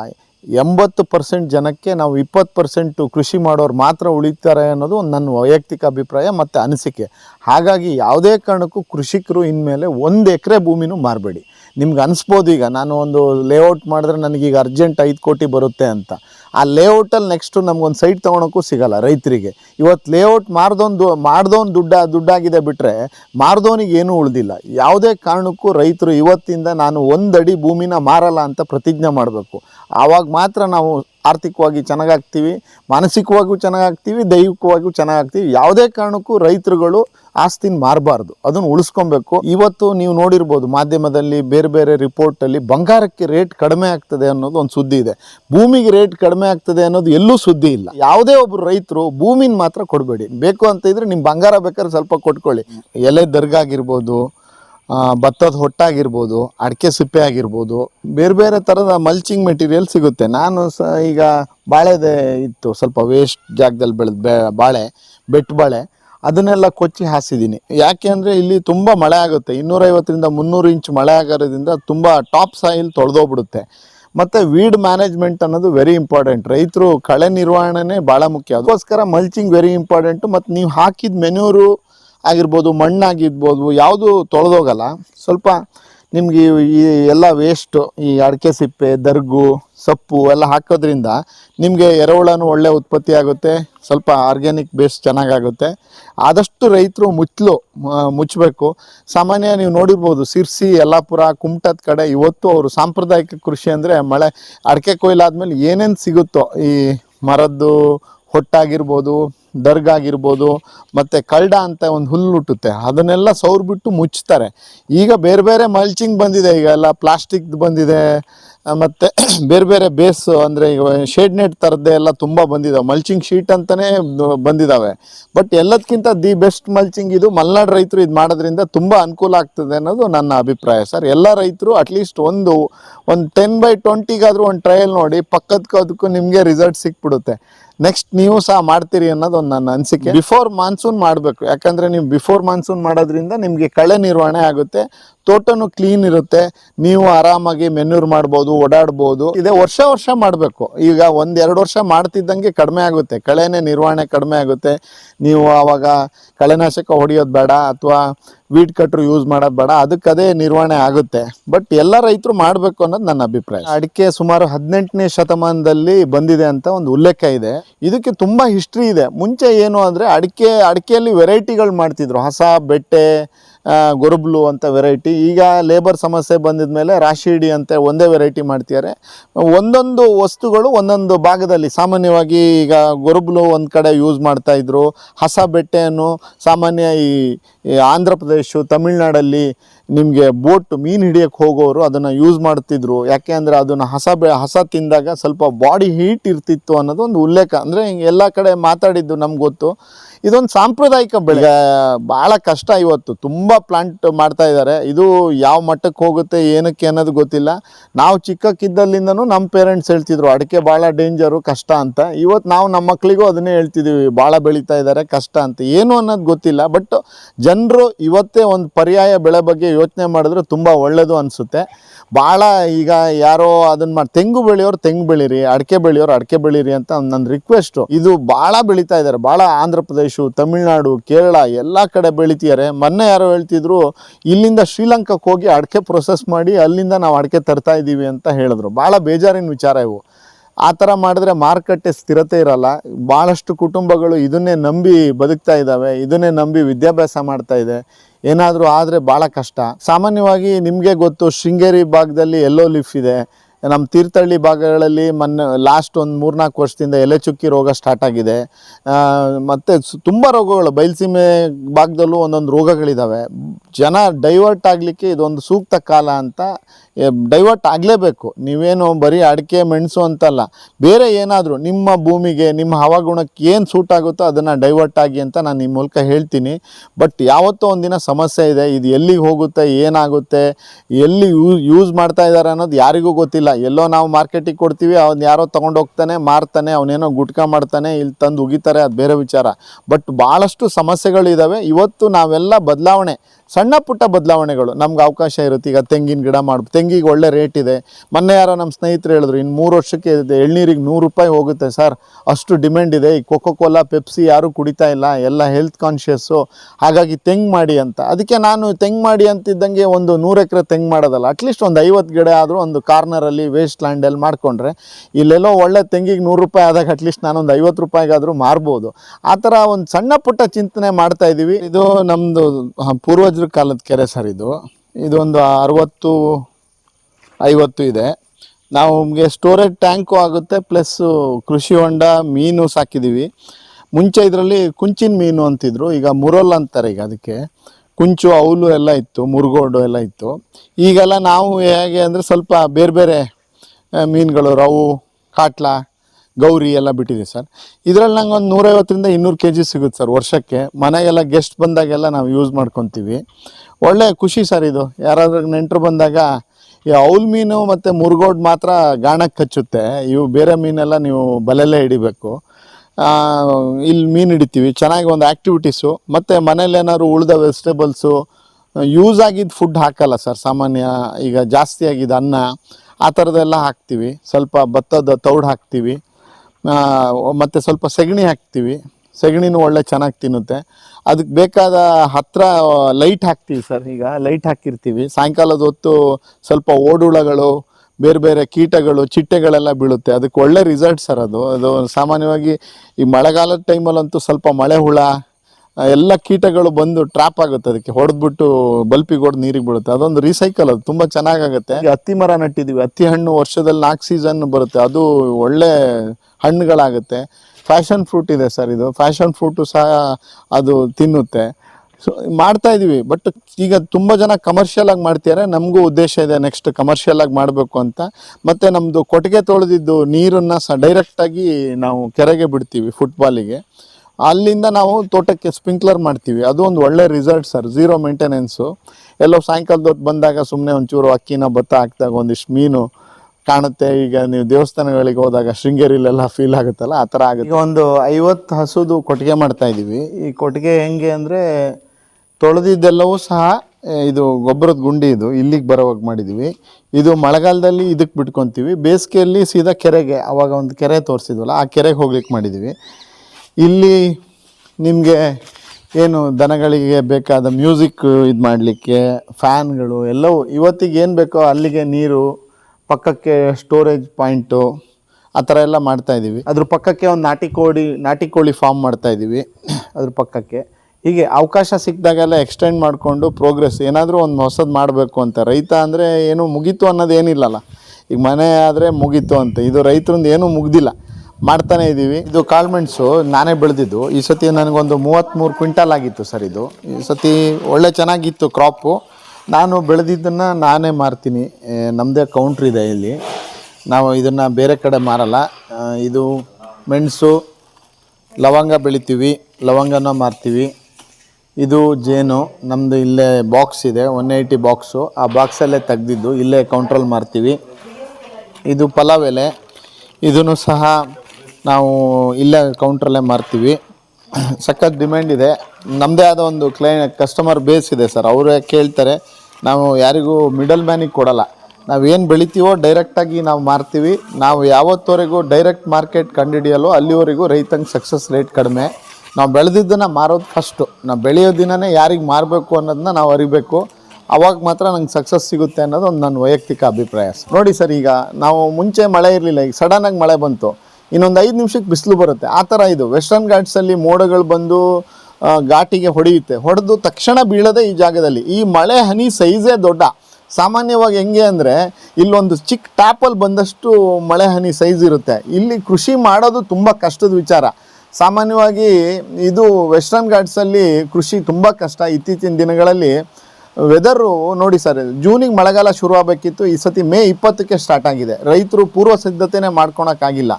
S1: ಎಂಬತ್ತು ಪರ್ಸೆಂಟ್ ಜನಕ್ಕೆ ನಾವು ಇಪ್ಪತ್ತು ಪರ್ಸೆಂಟು ಕೃಷಿ ಮಾಡೋರು ಮಾತ್ರ ಉಳಿತಾರೆ ಅನ್ನೋದು ಒಂದು ನನ್ನ ವೈಯಕ್ತಿಕ ಅಭಿಪ್ರಾಯ ಮತ್ತು ಅನಿಸಿಕೆ. ಹಾಗಾಗಿ ಯಾವುದೇ ಕಾರಣಕ್ಕೂ ಕೃಷಿಕರು ಇನ್ಮೇಲೆ ಒಂದು ಎಕರೆ ಭೂಮಿನೂ ಮಾರಬೇಡಿ. ನಿಮ್ಗೆ ಅನಿಸ್ಬೋದು ಈಗ, ನಾನು ಒಂದು ಲೇಔಟ್ ಮಾಡಿದ್ರೆ ನನಗೀಗ ಅರ್ಜೆಂಟ್ ಐದು ಕೋಟಿ ಬರುತ್ತೆ ಅಂತ. ಆ ಲೇಔಟಲ್ಲಿ ನೆಕ್ಸ್ಟು ನಮ್ಗೊಂದು ಸೈಟ್ ತೊಗೊಳಕ್ಕೂ ಸಿಗಲ್ಲ ರೈತರಿಗೆ. ಇವತ್ತು ಲೇಔಟ್ ಮಾರ್ದೊಂದು ಮಾರ್ದೋನ್ ದುಡ್ಡ, ದುಡ್ಡಾಗಿದೆ ಬಿಟ್ಟರೆ ಮಾರ್ದೋನಿಗೆ ಏನೂ ಉಳಿದಿಲ್ಲ. ಯಾವುದೇ ಕಾರಣಕ್ಕೂ ರೈತರು ಇವತ್ತಿಂದ ನಾನು ಒಂದಡಿ ಭೂಮಿನ ಮಾರಲ್ಲ ಅಂತ ಪ್ರತಿಜ್ಞೆ ಮಾಡಬೇಕು. ಆವಾಗ ಮಾತ್ರ ನಾವು ಆರ್ಥಿಕವಾಗಿ ಚೆನ್ನಾಗಾಗ್ತೀವಿ, ಮಾನಸಿಕವಾಗಿಯೂ ಚೆನ್ನಾಗಾಗ್ತೀವಿ, ದೈಹಿಕವಾಗಿಯೂ ಚೆನ್ನಾಗಾಗ್ತೀವಿ. ಯಾವುದೇ ಕಾರಣಕ್ಕೂ ರೈತರುಗಳು ಆಸ್ತಿನ ಮಾರಬಾರ್ದು. ಅದನ್ನು ಉಳಿಸ್ಕೊಬೇಕು. ಇವತ್ತು ನೀವು ನೋಡಿರ್ಬೋದು ಮಾಧ್ಯಮದಲ್ಲಿ ಬೇರೆ ಬೇರೆ ರಿಪೋರ್ಟಲ್ಲಿ ಬಂಗಾರಕ್ಕೆ ರೇಟ್ ಕಡಿಮೆ ಆಗ್ತದೆ ಅನ್ನೋದು ಒಂದು ಸುದ್ದಿ ಇದೆ. ಭೂಮಿಗೆ ರೇಟ್ ಕಡಿಮೆ ಆಗ್ತದೆ ಅನ್ನೋದು ಎಲ್ಲೂ ಸುದ್ದಿ ಇಲ್ಲ. ಯಾವುದೇ ಒಬ್ಬರು ರೈತರು ಭೂಮಿನ ಮಾತ್ರ ಕೊಡಬೇಡಿ. ಬೇಕು ಅಂತ ಇದ್ರೆ ನಿಮ್ಮ ಬಂಗಾರ ಬೇಕಾದ್ರೆ ಸ್ವಲ್ಪ ಕೊಟ್ಕೊಳ್ಳಿ. ಎಲೆ ದರ್ಗಾಗಿರ್ಬೋದು ಭತ್ತದ ಹೊಟ್ಟಾಗಿರ್ಬೋದು, ಅಡಿಕೆ ಸಿಪ್ಪೆ ಆಗಿರ್ಬೋದು, ಬೇರೆ ಬೇರೆ ಥರದ ಮಲ್ಚಿಂಗ್ ಮೆಟೀರಿಯಲ್ ಸಿಗುತ್ತೆ. ನಾನು ಸಹ ಈಗ ಬಾಳೆದೇ ಇತ್ತು. ಸ್ವಲ್ಪ ವೇಸ್ಟ್ ಜಾಗದಲ್ಲಿ ಬೆಳೆದ ಬಾಳೆ ಬೆಟ್ಟು ಬಾಳೆ ಅದನ್ನೆಲ್ಲ ಕೊಚ್ಚಿ ಹಾಸಿದ್ದೀನಿ. ಯಾಕೆ ಅಂದರೆ ಇಲ್ಲಿ ತುಂಬ ಮಳೆ ಆಗುತ್ತೆ. ಇನ್ನೂರೈವತ್ತರಿಂದ ಮುನ್ನೂರು ಇಂಚ್ ಮಳೆ ಆಗೋದ್ರಿಂದ ತುಂಬ ಟಾಪ್ ಸಾಯಿಲ್ ತೊಳೆದೋಗ್ಬಿಡುತ್ತೆ. ಮತ್ತು ವೀಡ್ ಮ್ಯಾನೇಜ್ಮೆಂಟ್ ಅನ್ನೋದು ವೆರಿ ಇಂಪಾರ್ಟೆಂಟ್ ರೈತರು ಕಳೆ ನಿರ್ವಹಣೆನೇ ಭಾಳ ಮುಖ್ಯ. ಅದಕ್ಕೋಸ್ಕರ ಮಲ್ಚಿಂಗ್ ವೆರಿ ಇಂಪಾರ್ಟೆಂಟು ಮತ್ತು ನೀವು ಹಾಕಿದ ಮೆನ್ಯೂರು ಆಗಿರ್ಬೋದು, ಮಣ್ಣಾಗಿರ್ಬೋದು, ಯಾವುದು ತೊಳೆದೋಗಲ್ಲ. ಸ್ವಲ್ಪ ನಿಮಗೆ ಈ ಎಲ್ಲ ವೇಸ್ಟು ಈ ಅಡಿಕೆ ಸಿಪ್ಪೆ, ದರ್ಗು, ಸೊಪ್ಪು ಎಲ್ಲ ಹಾಕೋದ್ರಿಂದ ನಿಮಗೆ ಎರೆಹುಳನೂ ಒಳ್ಳೆ ಉತ್ಪತ್ತಿ ಆಗುತ್ತೆ. ಸ್ವಲ್ಪ ಆರ್ಗ್ಯಾನಿಕ್ ಬೇಸ್ ಚೆನ್ನಾಗಾಗುತ್ತೆ. ಆದಷ್ಟು ರೈತರು ಮುಚ್ಚಲು ಮುಚ್ಚಬೇಕು. ಸಾಮಾನ್ಯ ನೀವು ನೋಡಿರ್ಬೋದು, ಸಿರ್ಸಿ, ಯಲ್ಲಾಪುರ, ಕುಮಟದ ಕಡೆ ಇವತ್ತು ಅವರು ಸಾಂಪ್ರದಾಯಿಕ ಕೃಷಿ ಅಂದರೆ ಮಳೆ, ಅಡಿಕೆ ಕೊಯ್ಲಾದ್ಮೇಲೆ ಏನೇನು ಸಿಗುತ್ತೋ, ಈ ಮರದ್ದು, ಹೊಟ್ಟಾಗಿರ್ಬೋದು ದರ್ಗಾಗಿರ್ಬೋದು, ಮತ್ತು ಕಳ್ಡ ಅಂತ ಒಂದು ಹುಲ್ಲು ಹುಟ್ಟುತ್ತೆ. ಅದನ್ನೆಲ್ಲ ಸೌರ್ಬಿಟ್ಟು ಮುಚ್ತಾರೆ. ಈಗ ಬೇರೆ ಬೇರೆ ಮಲ್ಚಿಂಗ್ ಬಂದಿದೆ, ಈಗ ಎಲ್ಲ ಪ್ಲಾಸ್ಟಿಕ್ದು ಬಂದಿದೆ ಮತ್ತು ಬೇರೆ ಬೇರೆ ಬೇಸ್ ಅಂದರೆ ಈಗ ಶೇಡ್ ನೆಟ್ ಥರದ್ದೇ ಎಲ್ಲ ತುಂಬ ಬಂದಿದ್ದಾವೆ ಮಲ್ಚಿಂಗ್ ಶೀಟ್ ಅಂತಲೇ ಬಂದಿದ್ದಾವೆ ಬಟ್ ಎಲ್ಲದಕ್ಕಿಂತ ದಿ ಬೆಸ್ಟ್ ಮಲ್ಚಿಂಗ್ ಇದು ಮಲೆನಾಡು ರೈತರು ಇದು ಮಾಡೋದ್ರಿಂದ ತುಂಬ ಅನುಕೂಲ ಆಗ್ತದೆ ಅನ್ನೋದು ನನ್ನ ಅಭಿಪ್ರಾಯ ಸರ್. ಎಲ್ಲ ರೈತರು ಅಟ್ಲೀಸ್ಟ್ ಒಂದು ಒಂದು ಟೆನ್ ಬೈ ಟ್ವೆಂಟಿಗಾದರೂ ಒಂದು ಟ್ರಯಲ್ ನೋಡಿ ಪಕ್ಕದಕ್ಕೂ ಅದಕ್ಕೂ ನಿಮಗೆ ರಿಸಲ್ಟ್ ಸಿಕ್ಬಿಡುತ್ತೆ. ನೆಕ್ಸ್ಟ್ ನೀವು ಸಹ ಮಾಡ್ತೀರಿ ಅನ್ನೋದು ಒಂದು ನನ್ನ ಅನಿಸಿಕೆ. ಬಿಫೋರ್ ಮಾನ್ಸೂನ್ ಮಾಡಬೇಕು. ಯಾಕಂದರೆ ನೀವು ಬಿಫೋರ್ ಮಾನ್ಸೂನ್ ಮಾಡೋದ್ರಿಂದ ನಿಮಗೆ ಕಳೆ ನಿರ್ವಹಣೆ ಆಗುತ್ತೆ. ತೋಟನೂ ಕ್ಲೀನ್ ಇರುತ್ತೆ. ನೀವು ಆರಾಮಾಗಿ ಮೆನ್ಯೂರ್ ಮಾಡ್ಬೋದು, ಓಡಾಡ್ಬೋದು. ಇದೇ ವರ್ಷ ವರ್ಷ ಮಾಡಬೇಕು. ಈಗ ಒಂದು ಎರಡು ವರ್ಷ ಮಾಡ್ತಿದ್ದಂಗೆ ಕಡಿಮೆ ಆಗುತ್ತೆ. ಕಳೆನೇ ನಿರ್ವಹಣೆ ಕಡಿಮೆ ಆಗುತ್ತೆ. ನೀವು ಆವಾಗ ಕಳೆನಾಶಕ ಹೊಡೆಯೋದು ಬೇಡ ಅಥವಾ ವೀಟ್ ಕಟ್ರು ಯೂಸ್ ಮಾಡೋದು ಬೇಡ. ಅದಕ್ಕೆ ಅದೇ ನಿರ್ವಹಣೆ ಆಗುತ್ತೆ. ಬಟ್ ಎಲ್ಲ ರೈತರು ಮಾಡಬೇಕು ಅನ್ನೋದು ನನ್ನ ಅಭಿಪ್ರಾಯ. ಅಡಿಕೆ ಸುಮಾರು ಹದಿನೆಂಟನೇ ಶತಮಾನದಲ್ಲಿ ಬಂದಿದೆ ಅಂತ ಒಂದು ಉಲ್ಲೇಖ ಇದೆ. ಇದಕ್ಕೆ ತುಂಬ ಹಿಸ್ಟ್ರಿ ಇದೆ. ಮುಂಚೆ ಏನು ಅಂದರೆ ಅಡಿಕೆ, ಅಡಿಕೆಯಲ್ಲಿ ವೆರೈಟಿಗಳು ಮಾಡ್ತಿದ್ರು. ಹಸ, ಬೆಟ್ಟೆ ಗೊರಬ್ಲು ಅಂತ ವೆರೈಟಿ ಈಗ ಲೇಬರ್ ಸಮಸ್ಯೆ ಬಂದಿದ ಮೇಲೆ ರಾಶಿ ಇಡಿ ಅಂತ ಒಂದೇ ವೆರೈಟಿ ಮಾಡ್ತಿದ್ದಾರೆ. ಒಂದೊಂದು ವಸ್ತುಗಳು ಒಂದೊಂದು ಭಾಗದಲ್ಲಿ. ಸಾಮಾನ್ಯವಾಗಿ ಈಗ ಗೊರಬ್ಲು ಒಂದು ಕಡೆ ಯೂಸ್ ಮಾಡ್ತಾಯಿದ್ರು ಹಸ ಬೆಟ್ಟೆಯನ್ನು ಸಾಮಾನ್ಯ ಈ ಆಂಧ್ರ ಪ್ರದೇಶ, ತಮಿಳ್ನಾಡಲ್ಲಿ ನಿಮಗೆ ಬೋಟ್ ಮೀನು ಹಿಡಿಯೋಕ್ಕೆ ಹೋಗೋರು ಅದನ್ನು ಯೂಸ್ ಮಾಡ್ತಿದ್ರು. ಯಾಕೆ ಅಂದರೆ ಅದನ್ನು ಹಸ ಬೆ, ಹಸ ತಿಂದಾಗ ಸ್ವಲ್ಪ ಬಾಡಿ ಹೀಟ್ ಇರ್ತಿತ್ತು ಅನ್ನೋದು ಒಂದು ಉಲ್ಲೇಖ. ಅಂದರೆ ಎಲ್ಲ ಕಡೆ ಮಾತಾಡಿದ್ದು ನಮ್ಗೆ ಗೊತ್ತು. ಇದೊಂದು ಸಾಂಪ್ರದಾಯಿಕ ಬೆಳೆ. ಭಾಳ ಕಷ್ಟ ಇವತ್ತು. ತುಂಬ ಪ್ಲಾಂಟ್ ಮಾಡ್ತಾ ಇದ್ದಾರೆ ಇದು ಯಾವ ಮಟ್ಟಕ್ಕೆ ಹೋಗುತ್ತೆ, ಏನಕ್ಕೆ ಅನ್ನೋದು ಗೊತ್ತಿಲ್ಲ. ನಾವು ಚಿಕ್ಕಕ್ಕಿದ್ದಲ್ಲಿಂದನೂ ನಮ್ಮ ಪೇರೆಂಟ್ಸ್ ಹೇಳ್ತಿದ್ರು, ಅಡಿಕೆ ಭಾಳ ಡೇಂಜರು ಕಷ್ಟ ಅಂತ. ಇವತ್ತು ನಾವು ನಮ್ಮ ಮಕ್ಕಳಿಗೂ ಅದನ್ನೇ ಹೇಳ್ತಿದ್ದೀವಿ ಭಾಳ ಬೆಳೀತಾ ಇದ್ದಾರೆ ಕಷ್ಟ ಅಂತ. ಏನು ಅನ್ನೋದು ಗೊತ್ತಿಲ್ಲ. ಬಟ್ ಜನರು ಇವತ್ತೇ ಒಂದು ಪರ್ಯಾಯ ಬೆಳೆ ಬಗ್ಗೆ ಯೋಚನೆ ಮಾಡಿದ್ರೆ ತುಂಬ ಒಳ್ಳೆಯದು ಅನಿಸುತ್ತೆ. ಭಾಳ ಈಗ ಯಾರೋ ಅದನ್ನ ಮಾಡಿ ತೆಂಗು ಬೆಳೆಯೋರು ತೆಂಗು ಬೆಳೀರಿ, ಅಡಿಕೆ ಬೆಳೆಯೋರು ಅಡಿಕೆ ಬೆಳೀರಿ ಅಂತ ನನ್ನ ರಿಕ್ವೆಸ್ಟು ಇದು ಭಾಳ ಬೆಳೀತಾ ಇದ್ದಾರೆ ಭಾಳ ಆಂಧ್ರ ಪ್ರದೇಶು, ತಮಿಳುನಾಡು, ಕೇರಳ ಎಲ್ಲ ಕಡೆ ಬೆಳಿತಿದ್ದಾರೆ ಮೊನ್ನೆ ಯಾರೋ ಹೇಳ್ತಿದ್ರು, ಇಲ್ಲಿಂದ ಶ್ರೀಲಂಕಾಕ್ಕೆ ಹೋಗಿ ಅಡಿಕೆ ಪ್ರೊಸೆಸ್ ಮಾಡಿ ಅಲ್ಲಿಂದ ನಾವು ಅಡಿಕೆ ತರ್ತಾ ಇದ್ದೀವಿ ಅಂತ ಹೇಳಿದ್ರು. ಭಾಳ ಬೇಜಾರಿನ ವಿಚಾರ ಇವು. ಆ ಥರ ಮಾಡಿದ್ರೆ ಮಾರುಕಟ್ಟೆ ಸ್ಥಿರತೆ ಇರಲ್ಲ. ಭಾಳಷ್ಟು ಕುಟುಂಬಗಳು ಇದನ್ನೇ ನಂಬಿ ಬದುಕ್ತಾ ಇದ್ದಾವೆ, ಇದನ್ನೇ ನಂಬಿ ವಿದ್ಯಾಭ್ಯಾಸ ಮಾಡ್ತಾ ಇದೆ. ಏನಾದರೂ ಆದರೆ ಭಾಳ ಕಷ್ಟ. ಸಾಮಾನ್ಯವಾಗಿ ನಿಮಗೆ ಗೊತ್ತು ಶೃಂಗೇರಿ ಭಾಗದಲ್ಲಿ ಎಲ್ಲೋ ಲಿಫ್ ಇದೆ. ನಮ್ಮ ತೀರ್ಥಹಳ್ಳಿ ಭಾಗಗಳಲ್ಲಿ ಮೊನ್ನೆ ಲಾಸ್ಟ್ ಒಂದು ಮೂರ್ನಾಲ್ಕು ವರ್ಷದಿಂದ ಎಲೆ ಚುಕ್ಕಿ ರೋಗ ಸ್ಟಾರ್ಟ್ ಆಗಿದೆ. ಮತ್ತು ತುಂಬ ರೋಗಗಳು ಬಯಲುಸೀಮೆ ಭಾಗದಲ್ಲೂ ಒಂದೊಂದು ರೋಗಗಳಿದ್ದಾವೆ ಜನ ಡೈವರ್ಟ್ ಆಗಲಿಕ್ಕೆ ಇದೊಂದು ಸೂಕ್ತ ಕಾಲ ಅಂತ ಡೈವರ್ಟ್ ಆಗಲೇಬೇಕು. ನೀವೇನು ಬರೀ ಅಡಿಕೆ, ಮೆಣಸು ಅಂತಲ್ಲ, ಬೇರೆ ಏನಾದರೂ ನಿಮ್ಮ ಭೂಮಿಗೆ, ನಿಮ್ಮ ಹವಾಗುಣಕ್ಕೆ ಏನು ಸೂಟ್ ಆಗುತ್ತೋ ಅದನ್ನು ಡೈವರ್ಟ್ ಆಗಿ ಅಂತ ನಾನು ನಿಮ್ಮ ಮೂಲಕ ಹೇಳ್ತೀನಿ. ಬಟ್ ಯಾವತ್ತೋ ಒಂದಿನ ಸಮಸ್ಯೆ ಇದೆ, ಇದು ಎಲ್ಲಿಗೆ ಹೋಗುತ್ತೆ, ಏನಾಗುತ್ತೆ, ಎಲ್ಲಿ ಯೂಸ್ ಮಾಡ್ತಾ ಇದ್ದಾರೆ ಅನ್ನೋದು ಯಾರಿಗೂ ಗೊತ್ತಿಲ್ಲ. ಎಲ್ಲೋ ನಾವು ಮಾರ್ಕೆಟಿಗೆ ಕೊಡ್ತೀವಿ, ಅವ್ನು ಯಾರೋ ತೊಗೊಂಡೋಗ್ತಾನೆ ಮಾರ್ತಾನೆ, ಅವನೇನೋ ಗುಟ್ಕ ಮಾಡ್ತಾನೆ, ಇಲ್ಲಿ ತಂದು ಉಗಿತಾರೆ, ಅದು ಬೇರೆ ವಿಚಾರ. ಬಟ್ ಭಾಳಷ್ಟು ಸಮಸ್ಯೆಗಳಿದ್ದಾವೆ ಇವತ್ತು ನಾವೆಲ್ಲ ಬದಲಾವಣೆ. ಸಣ್ಣ ಪುಟ್ಟ ಬದಲಾವಣೆಗಳು ನಮ್ಗೆ ಅವಕಾಶ ಇರುತ್ತೆ. ಈಗ ತೆಂಗಿನ ಗಿಡ ಮಾಡಿ ತೆಂಗಿಗೆ ಒಳ್ಳೆ ರೇಟ್ ಇದೆ. ಮೊನ್ನೆ ಯಾರೋ ನಮ್ಮ ಸ್ನೇಹಿತರು ಹೇಳಿದ್ರು, ಇನ್ನು ಮೂರು ವರ್ಷಕ್ಕೆ ಎಳ್ನೀರಿಗೆ ನೂರು ರೂಪಾಯಿ ಹೋಗುತ್ತೆ ಸರ್. ಅಷ್ಟು ಡಿಮ್ಯಾಂಡ್ ಇದೆ. ಈ ಕೊಕೋ ಕೋಲಾ ಪೆಪ್ಸಿ ಯಾರೂ ಕುಡಿತಾ ಇಲ್ಲ. ಎಲ್ಲ ಹೆಲ್ತ್ ಕಾನ್ಷಿಯಸ್ಸು ಹಾಗಾಗಿ ತೆಂಗು ಮಾಡಿ ಅಂತ. ಅದಕ್ಕೆ ನಾನು ತೆಂಗು ಮಾಡಿ ಅಂತಿದ್ದಂಗೆ ಒಂದು ನೂರು ಎಕರೆ ತೆಂಗು ಮಾಡೋದಲ್ಲ. ಅಟ್ಲೀಸ್ಟ್ ಒಂದು ಐವತ್ತು ಗಿಡ ಆದರೂ ಒಂದು ಕಾರ್ನರಲ್ಲಿ ವೇಸ್ಟ್ ಲ್ಯಾಂಡಲ್ಲಿ ಮಾಡಿಕೊಂಡ್ರೆ ಇಲ್ಲೆಲ್ಲೋ ಒಳ್ಳೆ ತೆಂಗಿಗೆ ನೂರು ರೂಪಾಯಿ ಆದಾಗ ಅಟ್ಲೀಸ್ಟ್ ನಾನೊಂದು ಐವತ್ತು ರೂಪಾಯಿಗಾದರೂ ಮಾರ್ಬೋದು. ಆ ಥರ ಒಂದು ಸಣ್ಣ ಪುಟ್ಟ ಚಿಂತನೆ ಮಾಡ್ತಾ ಇದ್ದೀವಿ ಇದು ನಮ್ಮದು ಪೂರ್ವಜರ ಕಾಲದ ಕೆರೆ ಸರ್ ಇದು. ಇದೊಂದು ಅರವತ್ತು, ಐವತ್ತು ಇದೆ. ನಾವು ನಮಗೆ ಸ್ಟೋರೇಜ್ ಟ್ಯಾಂಕು ಆಗುತ್ತೆ ಪ್ಲಸ್ಸು ಕೃಷಿ ಹೊಂಡ, ಮೀನು ಸಾಕಿದ್ದೀವಿ ಮುಂಚೆ ಇದರಲ್ಲಿ ಕುಂಚಿನ ಮೀನು ಅಂತಿದ್ರು, ಈಗ ಮುರಲ್ ಅಂತಾರೆ ಈಗ ಅದಕ್ಕೆ. ಕುಂಚು, ಅವಲು ಎಲ್ಲ ಇತ್ತು, ಮುರುಗೋಡು ಎಲ್ಲ ಇತ್ತು. ಈಗೆಲ್ಲ ನಾವು ಹೇಗೆ ಅಂದರೆ ಸ್ವಲ್ಪ ಬೇರೆ ಬೇರೆ ಮೀನುಗಳು, ರವು, ಕಾಟ್ಲ ಗೌರಿ ಎಲ್ಲ ಬಿಟ್ಟಿದೆ ಸರ್. ಇದರಲ್ಲಿ ನಂಗೆ ಒಂದು ನೂರೈವತ್ತರಿಂದ ಇನ್ನೂರು ಕೆ ಜಿ ಸಿಗುತ್ತೆ ಸರ್ ವರ್ಷಕ್ಕೆ. ಮನೆಗೆಲ್ಲ ಗೆಸ್ಟ್ ಬಂದಾಗೆಲ್ಲ ನಾವು ಯೂಸ್ ಮಾಡ್ಕೊತೀವಿ. ಒಳ್ಳೆ ಖುಷಿ ಸರ್ ಇದು. ಯಾರಾದ್ರೂ ನೆಂಟರು ಬಂದಾಗ ಈ ಔಲ್ ಮೀನು ಮತ್ತು ಮುರುಗೋಡ್ ಮಾತ್ರ ಗಾಣಕ್ಕೆ ಕಚ್ಚುತ್ತೆ ಇವು ಬೇರೆ ಮೀನೆಲ್ಲ ನೀವು ಬಲೆಲ್ಲೇ ಹಿಡಿಬೇಕು. ಇಲ್ಲಿ ಮೀನು ಹಿಡಿತೀವಿ. ಚೆನ್ನಾಗಿ ಒಂದು ಆ್ಯಕ್ಟಿವಿಟೀಸು ಮತ್ತು ಮನೇಲಿ ಏನಾದ್ರು ಉಳಿದ ವೆಜಿಟೇಬಲ್ಸು ಯೂಸ್ ಆಗಿದ್ದ ಫುಡ್ ಹಾಕಲ್ಲ ಸರ್. ಸಾಮಾನ್ಯ ಈಗ ಜಾಸ್ತಿ ಆಗಿದ್ದು ಅನ್ನ, ಆ ಥರದ್ದೆಲ್ಲ ಹಾಕ್ತೀವಿ. ಸ್ವಲ್ಪ ಭತ್ತದ ತೌಡು ಹಾಕ್ತೀವಿ. ಮತ್ತು ಸ್ವಲ್ಪ ಸಗಣಿ ಹಾಕ್ತೀವಿ. ಸೆಗಣಿನೂ ಒಳ್ಳೆ ಚೆನ್ನಾಗಿ ತಿನ್ನುತ್ತೆ. ಅದಕ್ಕೆ ಬೇಕಾದ ಹತ್ರ ಲೈಟ್ ಹಾಕ್ತೀವಿ ಸರ್ ಈಗ ಲೈಟ್ ಹಾಕಿರ್ತೀವಿ. ಸಾಯಂಕಾಲದ ಹೊತ್ತು ಸ್ವಲ್ಪ ಓಡುಳಗಳು ಬೇರೆ ಬೇರೆ ಕೀಟಗಳು ಚಿಟ್ಟೆಗಳೆಲ್ಲ ಬೀಳುತ್ತೆ. ಅದಕ್ಕೆ ಒಳ್ಳೆ ರಿಸಲ್ಟ್ ಸರ್ ಅದು. ಅದು ಸಾಮಾನ್ಯವಾಗಿ ಈ ಮಳೆಗಾಲದ ಟೈಮಲ್ಲಂತೂ ಸ್ವಲ್ಪ ಮಳೆ ಹುಳ ಎಲ್ಲ ಕೀಟಗಳು ಬಂದು ಟ್ರಾಪ್ ಆಗುತ್ತೆ. ಅದಕ್ಕೆ ಹೊಡೆದ್ಬಿಟ್ಟು ಬಲ್ಪಿಗೆ ಹೊಡೆದು ನೀರಿಗೆ ಬೀಳುತ್ತೆ. ಅದೊಂದು ರೀಸೈಕಲ್ ಅದು. ತುಂಬ ಚೆನ್ನಾಗಾಗುತ್ತೆ ಹತ್ತಿ ಮರ ನಟ್ಟಿದ್ದೀವಿ. ಹತ್ತಿ ಹಣ್ಣು ವರ್ಷದಲ್ಲಿ ನಾಲ್ಕು ಸೀಸನ್ ಬರುತ್ತೆ. ಅದು ಒಳ್ಳೆ ಹಣ್ಣುಗಳಾಗುತ್ತೆ. ಫ್ಯಾಷನ್ ಫ್ರೂಟ್ ಇದೆ ಸರ್ ಇದು. ಫ್ಯಾಷನ್ ಫ್ರೂಟು ಸಹ ಅದು ತಿನ್ನುತ್ತೆ. ಸೊ ಮಾಡ್ತಾ ಇದೀವಿ. ಬಟ್ ಈಗ ತುಂಬ ಜನ ಕಮರ್ಷಿಯಲ್ ಆಗಿ ಮಾಡ್ತಿದ್ದಾರೆ ನಮಗೂ ಉದ್ದೇಶ ಇದೆ ನೆಕ್ಸ್ಟ್ ಕಮರ್ಷಿಯಲ್ ಆಗಿ ಮಾಡಬೇಕು ಅಂತ. ಮತ್ತು ನಮ್ಮದು ಕೊಟ್ಟಿಗೆ ತೊಳೆದಿದ್ದು ನೀರನ್ನು ಸಹ ಡೈರೆಕ್ಟಾಗಿ ನಾವು ಕೆರೆಗೆ ಬಿಡ್ತೀವಿ ಫುಟ್ಬಾಲಿಗೆ ಅಲ್ಲಿಂದ ನಾವು ತೋಟಕ್ಕೆ ಸ್ಪ್ರಿಂಕ್ಲರ್ ಮಾಡ್ತೀವಿ. ಅದು ಒಂದು ಒಳ್ಳೆ ರಿಸಲ್ಟ್ ಸರ್ ಝೀರೋ ಮೇಂಟೆನೆನ್ಸು ಎಲ್ಲೋ ಸಾಯಂಕಾಲದ ಹೊತ್ತು ಬಂದಾಗ ಸುಮ್ಮನೆ ಒಂಚೂರು ಅಕ್ಕಿನ ಭತ್ತ ಹಾಕಿದಾಗ ಒಂದಿಷ್ಟು ಮೀನು ಕಾಣುತ್ತೆ. ಈಗ ನೀವು ದೇವಸ್ಥಾನಗಳಿಗೆ ಹೋದಾಗ ಶೃಂಗೇರಿಲೆಲ್ಲ ಫೀಲ್ ಆಗುತ್ತಲ್ಲ? ಆ ಥರ ಆಗುತ್ತೆ. ಒಂದು ಐವತ್ತು ಹಸುದು ಕೊಟ್ಟಿಗೆ ಮಾಡ್ತಾ ಇದ್ದೀವಿ. ಈ ಕೊಟ್ಟಿಗೆ ಹೆಂಗೆ ಅಂದರೆ ತೊಳೆದಿದ್ದೆಲ್ಲವೂ ಸಹ ಇದು ಗೊಬ್ಬರದ ಗುಂಡಿ ಇದು. ಇಲ್ಲಿಗೆ ಬರೋವಾಗ ಮಾಡಿದ್ದೀವಿ. ಇದು ಮಳೆಗಾಲದಲ್ಲಿ ಇದಕ್ಕೆ ಬಿಟ್ಕೊತೀವಿ. ಬೇಸಿಗೆಯಲ್ಲಿ ಸೀದಾ ಕೆರೆಗೆ ಆವಾಗ ಒಂದು ಕೆರೆ ತೋರಿಸಿದ್ವಲ್ಲ, ಆ ಕೆರೆಗೆ ಹೋಗ್ಲಿಕ್ಕೆ ಮಾಡಿದ್ದೀವಿ. ಇಲ್ಲಿ ನಿಮಗೆ ಏನು ದನಗಳಿಗೆ ಬೇಕಾದ ಮ್ಯೂಸಿಕ್ ಇದು ಮಾಡಲಿಕ್ಕೆ, ಫ್ಯಾನ್ಗಳು ಎಲ್ಲವೂ ಇವತ್ತಿಗೆ ಏನು ಬೇಕೋ ಅಲ್ಲಿಗೆ ನೀರು ಪಕ್ಕಕ್ಕೆ ಸ್ಟೋರೇಜ್ ಪಾಯಿಂಟು ಆ ಥರ ಎಲ್ಲ ಮಾಡ್ತಾ ಇದ್ದೀವಿ. ಅದ್ರ ಪಕ್ಕಕ್ಕೆ ಒಂದು ನಾಟಿ ಕೋಳಿ ನಾಟಿ ಕೋಳಿ ಫಾರ್ಮ್ ಮಾಡ್ತಾ ಇದ್ದೀವಿ, ಅದ್ರ ಪಕ್ಕಕ್ಕೆ. ಹೀಗೆ ಅವಕಾಶ ಸಿಕ್ಕಿದಾಗೆಲ್ಲ ಎಕ್ಸ್ಟೆಂಡ್ ಮಾಡಿಕೊಂಡು ಪ್ರೋಗ್ರೆಸ್ ಏನಾದರೂ ಒಂದು ಹೊಸದು ಮಾಡಬೇಕು ಅಂತ. ರೈತ ಅಂದರೆ ಏನು ಮುಗೀತು ಅನ್ನೋದು ಏನಿಲ್ಲಲ್ಲ. ಈಗ ಮನೆ ಆದರೆ ಮುಗೀತು ಅಂತ. ಇದು ರೈತರಿಂದ ಏನೂ ಮುಗ್ದಿಲ್ಲ. ಮಾಡ್ತಾನೆ ಇದ್ದೀವಿ. ಇದು ಕಾಳ್ಮೆಣ್ಸು ನಾನೇ ಬೆಳೆದಿದ್ದು. ಈ ಸತಿ ನನಗೊಂದು ಮೂವತ್ತ್ಮೂರು ಕ್ವಿಂಟಲ್ ಆಗಿತ್ತು ಸರ್ ಇದು. ಈ ಸತಿ ಒಳ್ಳೆ ಚೆನ್ನಾಗಿತ್ತು ಕ್ರಾಪು ನಾನು ಬೆಳೆದಿದ್ದನ್ನು ನಾನೇ ಮಾರ್ತೀನಿ. ನಮ್ಮದೇ ಕೌಂಟ್ರ್ ಇದೆ ಇಲ್ಲಿ. ನಾವು ಇದನ್ನು ಬೇರೆ ಕಡೆ ಮಾರಲ್ಲ. ಇದು ಮೆಣಸು, ಲವಂಗ ಬೆಳಿತೀವಿ. ಲವಂಗನ ಮಾರ್ತೀವಿ. ಇದು ಜೇನು. ನಮ್ಮದು ಇಲ್ಲೇ ಬಾಕ್ಸ್ ಇದೆ ಒನ್ ಏಯ್ಟಿ ಬಾಕ್ಸು ಆ ಬಾಕ್ಸಲ್ಲೇ ತೆಗ್ದಿದ್ದು ಇಲ್ಲೇ ಕೌಂಟ್ರಲ್ಲಿ ಮಾರ್ತೀವಿ. ಇದು ಪಲಾವ್ ಎಲೆ. ಇದನ್ನು ಸಹ ನಾವು ಇಲ್ಲೇ ಕೌಂಟ್ರಲ್ಲೇ ಮಾರ್ತೀವಿ. ಸಖತ್ ಡಿಮ್ಯಾಂಡ್ ಇದೆ. ನಮ್ಮದೇ ಆದ ಒಂದು ಕ್ಲೈ ಕಸ್ಟಮರ್ ಬೇಸ್ ಇದೆ ಸರ್. ಅವರೇ ಕೇಳ್ತಾರೆ, ನಾವು ಯಾರಿಗೂ ಮಿಡಲ್ ಮ್ಯಾನಿಗೆ ಕೊಡಲ್ಲ. ಏನು ಬೆಳಿತೀವೋ ಡೈರೆಕ್ಟಾಗಿ ನಾವು ಮಾರ್ತೀವಿ. ನಾವು ಯಾವತ್ತವರೆಗೂ ಡೈರೆಕ್ಟ್ ಮಾರ್ಕೆಟ್ ಕಂಡುಹಿಡಿಯಲ್ಲೋ ಅಲ್ಲಿವರೆಗೂ ರೈತಂಗೆ ಸಕ್ಸಸ್ ರೇಟ್ ಕಡಿಮೆ. ನಾವು ಬೆಳೆದಿದ್ದನ್ನು ಮಾರೋದು ಫಸ್ಟು ನಾವು ಬೆಳೆಯೋ ದಿನನೇ ಯಾರಿಗೆ ಮಾರಬೇಕು ಅನ್ನೋದನ್ನ ನಾವು ಅರಿಬೇಕು. ಅವಾಗ ಮಾತ್ರ ನಂಗೆ ಸಕ್ಸಸ್ ಸಿಗುತ್ತೆ ಅನ್ನೋದು ಒಂದು ನನ್ನ ವೈಯಕ್ತಿಕ ಅಭಿಪ್ರಾಯ. ನೋಡಿ ಸರ್, ಈಗ ನಾವು ಮುಂಚೆ ಮಳೆ ಇರಲಿಲ್ಲ, ಈಗ ಸಡನ್ನಾಗಿ ಮಳೆ ಬಂತು. ಇನ್ನೊಂದು ಐದು ನಿಮಿಷಕ್ಕೆ ಬಿಸಿಲು ಬರುತ್ತೆ. ಆ ಥರ ಇದು. ವೆಸ್ಟರ್ನ್ ಘಾಟ್ಸಲ್ಲಿ ಮೋಡಗಳು ಬಂದು ಘಾಟಿಗೆ ಹೊಡೆಯುತ್ತೆ. ಹೊಡೆದು ತಕ್ಷಣ ಬೀಳದೆ ಈ ಜಾಗದಲ್ಲಿ. ಈ ಮಳೆ ಹನಿ ಸೈಜೇ ದೊಡ್ಡ. ಸಾಮಾನ್ಯವಾಗಿ ಹೆಂಗೆ ಅಂದರೆ, ಇಲ್ಲೊಂದು ಚಿಕ್ಕ ಟ್ಯಾಪಲ್ಲಿ ಬಂದಷ್ಟು ಮಳೆ ಹನಿ ಸೈಜ್ ಇರುತ್ತೆ. ಇಲ್ಲಿ ಕೃಷಿ ಮಾಡೋದು ತುಂಬ ಕಷ್ಟದ ವಿಚಾರ. ಸಾಮಾನ್ಯವಾಗಿ ಇದು ವೆಸ್ಟರ್ನ್ ಘಾಟ್ಸಲ್ಲಿ ಕೃಷಿ ತುಂಬ ಕಷ್ಟ. ಇತ್ತೀಚಿನ ದಿನಗಳಲ್ಲಿ ವೆದರು ನೋಡಿ ಸರ್, ಜೂನಿಗೆ ಮಳೆಗಾಲ ಶುರುವಾಗಬೇಕಿತ್ತು. ಈ ಸತಿ ಮೇ ಇಪ್ಪತ್ತಕ್ಕೆ ಸ್ಟಾರ್ಟ್ ಆಗಿದೆ. ರೈತರು ಪೂರ್ವ ಸಿದ್ಧತೆನೇ ಮಾಡ್ಕೊಳಕ್ಕಾಗಿಲ್ಲ.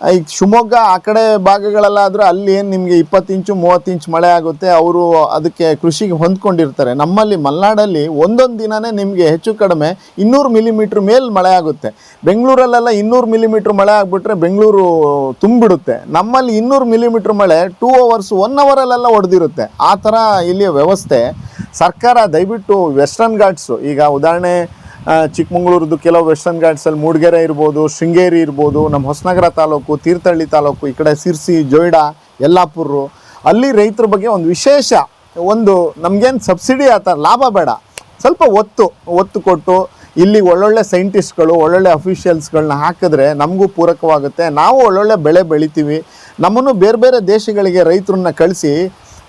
S1: ಈಗ ಶಿವಮೊಗ್ಗ ಆ ಕಡೆ ಭಾಗಗಳೆಲ್ಲ ಆದರೆ ಅಲ್ಲಿ ಏನು ನಿಮಗೆ ಇಪ್ಪತ್ತು ಇಂಚು, ಮೂವತ್ತು ಇಂಚು ಮಳೆ ಆಗುತ್ತೆ, ಅವರು ಅದಕ್ಕೆ ಕೃಷಿಗೆ ಹೊಂದ್ಕೊಂಡಿರ್ತಾರೆ. ನಮ್ಮಲ್ಲಿ ಮಲೆನಾಡಲ್ಲಿ ಒಂದೊಂದು ದಿನವೇ ನಿಮಗೆ ಹೆಚ್ಚು ಕಡಿಮೆ ಇನ್ನೂರು ಮಿಲಿಮೀಟ್ರ್ ಮೇಲೆ ಮಳೆ ಆಗುತ್ತೆ. ಬೆಂಗಳೂರಲ್ಲೆಲ್ಲ ಇನ್ನೂರು ಮಿಲಿಮೀಟ್ರ್ ಮಳೆ ಆಗಿಬಿಟ್ರೆ ಬೆಂಗಳೂರು ತುಂಬಿಡುತ್ತೆ. ನಮ್ಮಲ್ಲಿ ಇನ್ನೂರು ಮಿಲಿಮೀಟ್ರ್ ಮಳೆ ಟೂ ಅವರ್ಸ್ ಒನ್ ಅವರಲ್ಲೆಲ್ಲ ಹೊಡೆದಿರುತ್ತೆ ಆ ಥರ ಇಲ್ಲಿಯ ವ್ಯವಸ್ಥೆ. ಸರ್ಕಾರ ದಯವಿಟ್ಟು ವೆಸ್ಟರ್ನ್ ಘಾಟ್ಸು ಈಗ ಉದಾಹರಣೆ ಚಿಕ್ಕಮಂಗ್ಳೂರದ್ದು ಕೆಲವು ವೆಸ್ಟರ್ನ್ ಘಾಟ್ಸಲ್ಲಿ ಮೂಡಿಗೆರೆ ಇರ್ಬೋದು, ಶೃಂಗೇರಿ ಇರ್ಬೋದು ನಮ್ಮ ಹೊಸನಗರ ತಾಲೂಕು, ತೀರ್ಥಹಳ್ಳಿ ತಾಲೂಕು, ಈ ಕಡೆ ಸಿರ್ಸಿ ಜೊಯ್ಡಾ ಯಲ್ಲಾಪುರು ಅಲ್ಲಿ ರೈತರ ಬಗ್ಗೆ ಒಂದು ವಿಶೇಷ, ಒಂದು ನಮಗೇನು ಸಬ್ಸಿಡಿ ಆತ ಲಾಭ ಬೇಡ. ಸ್ವಲ್ಪ ಒತ್ತು ಒತ್ತು ಕೊಟ್ಟು, ಇಲ್ಲಿ ಒಳ್ಳೊಳ್ಳೆ ಸೈಂಟಿಸ್ಟ್ಗಳು ಒಳ್ಳೊಳ್ಳೆ ಅಫಿಷಿಯಲ್ಸ್ಗಳನ್ನ ಹಾಕಿದ್ರೆ ನಮಗೂ ಪೂರಕವಾಗುತ್ತೆ. ನಾವು ಒಳ್ಳೊಳ್ಳೆ ಬೆಳೆ ಬೆಳಿತೀವಿ. ನಮ್ಮನ್ನು ಬೇರೆ ಬೇರೆ ದೇಶಗಳಿಗೆ ರೈತರನ್ನ ಕಳಿಸಿ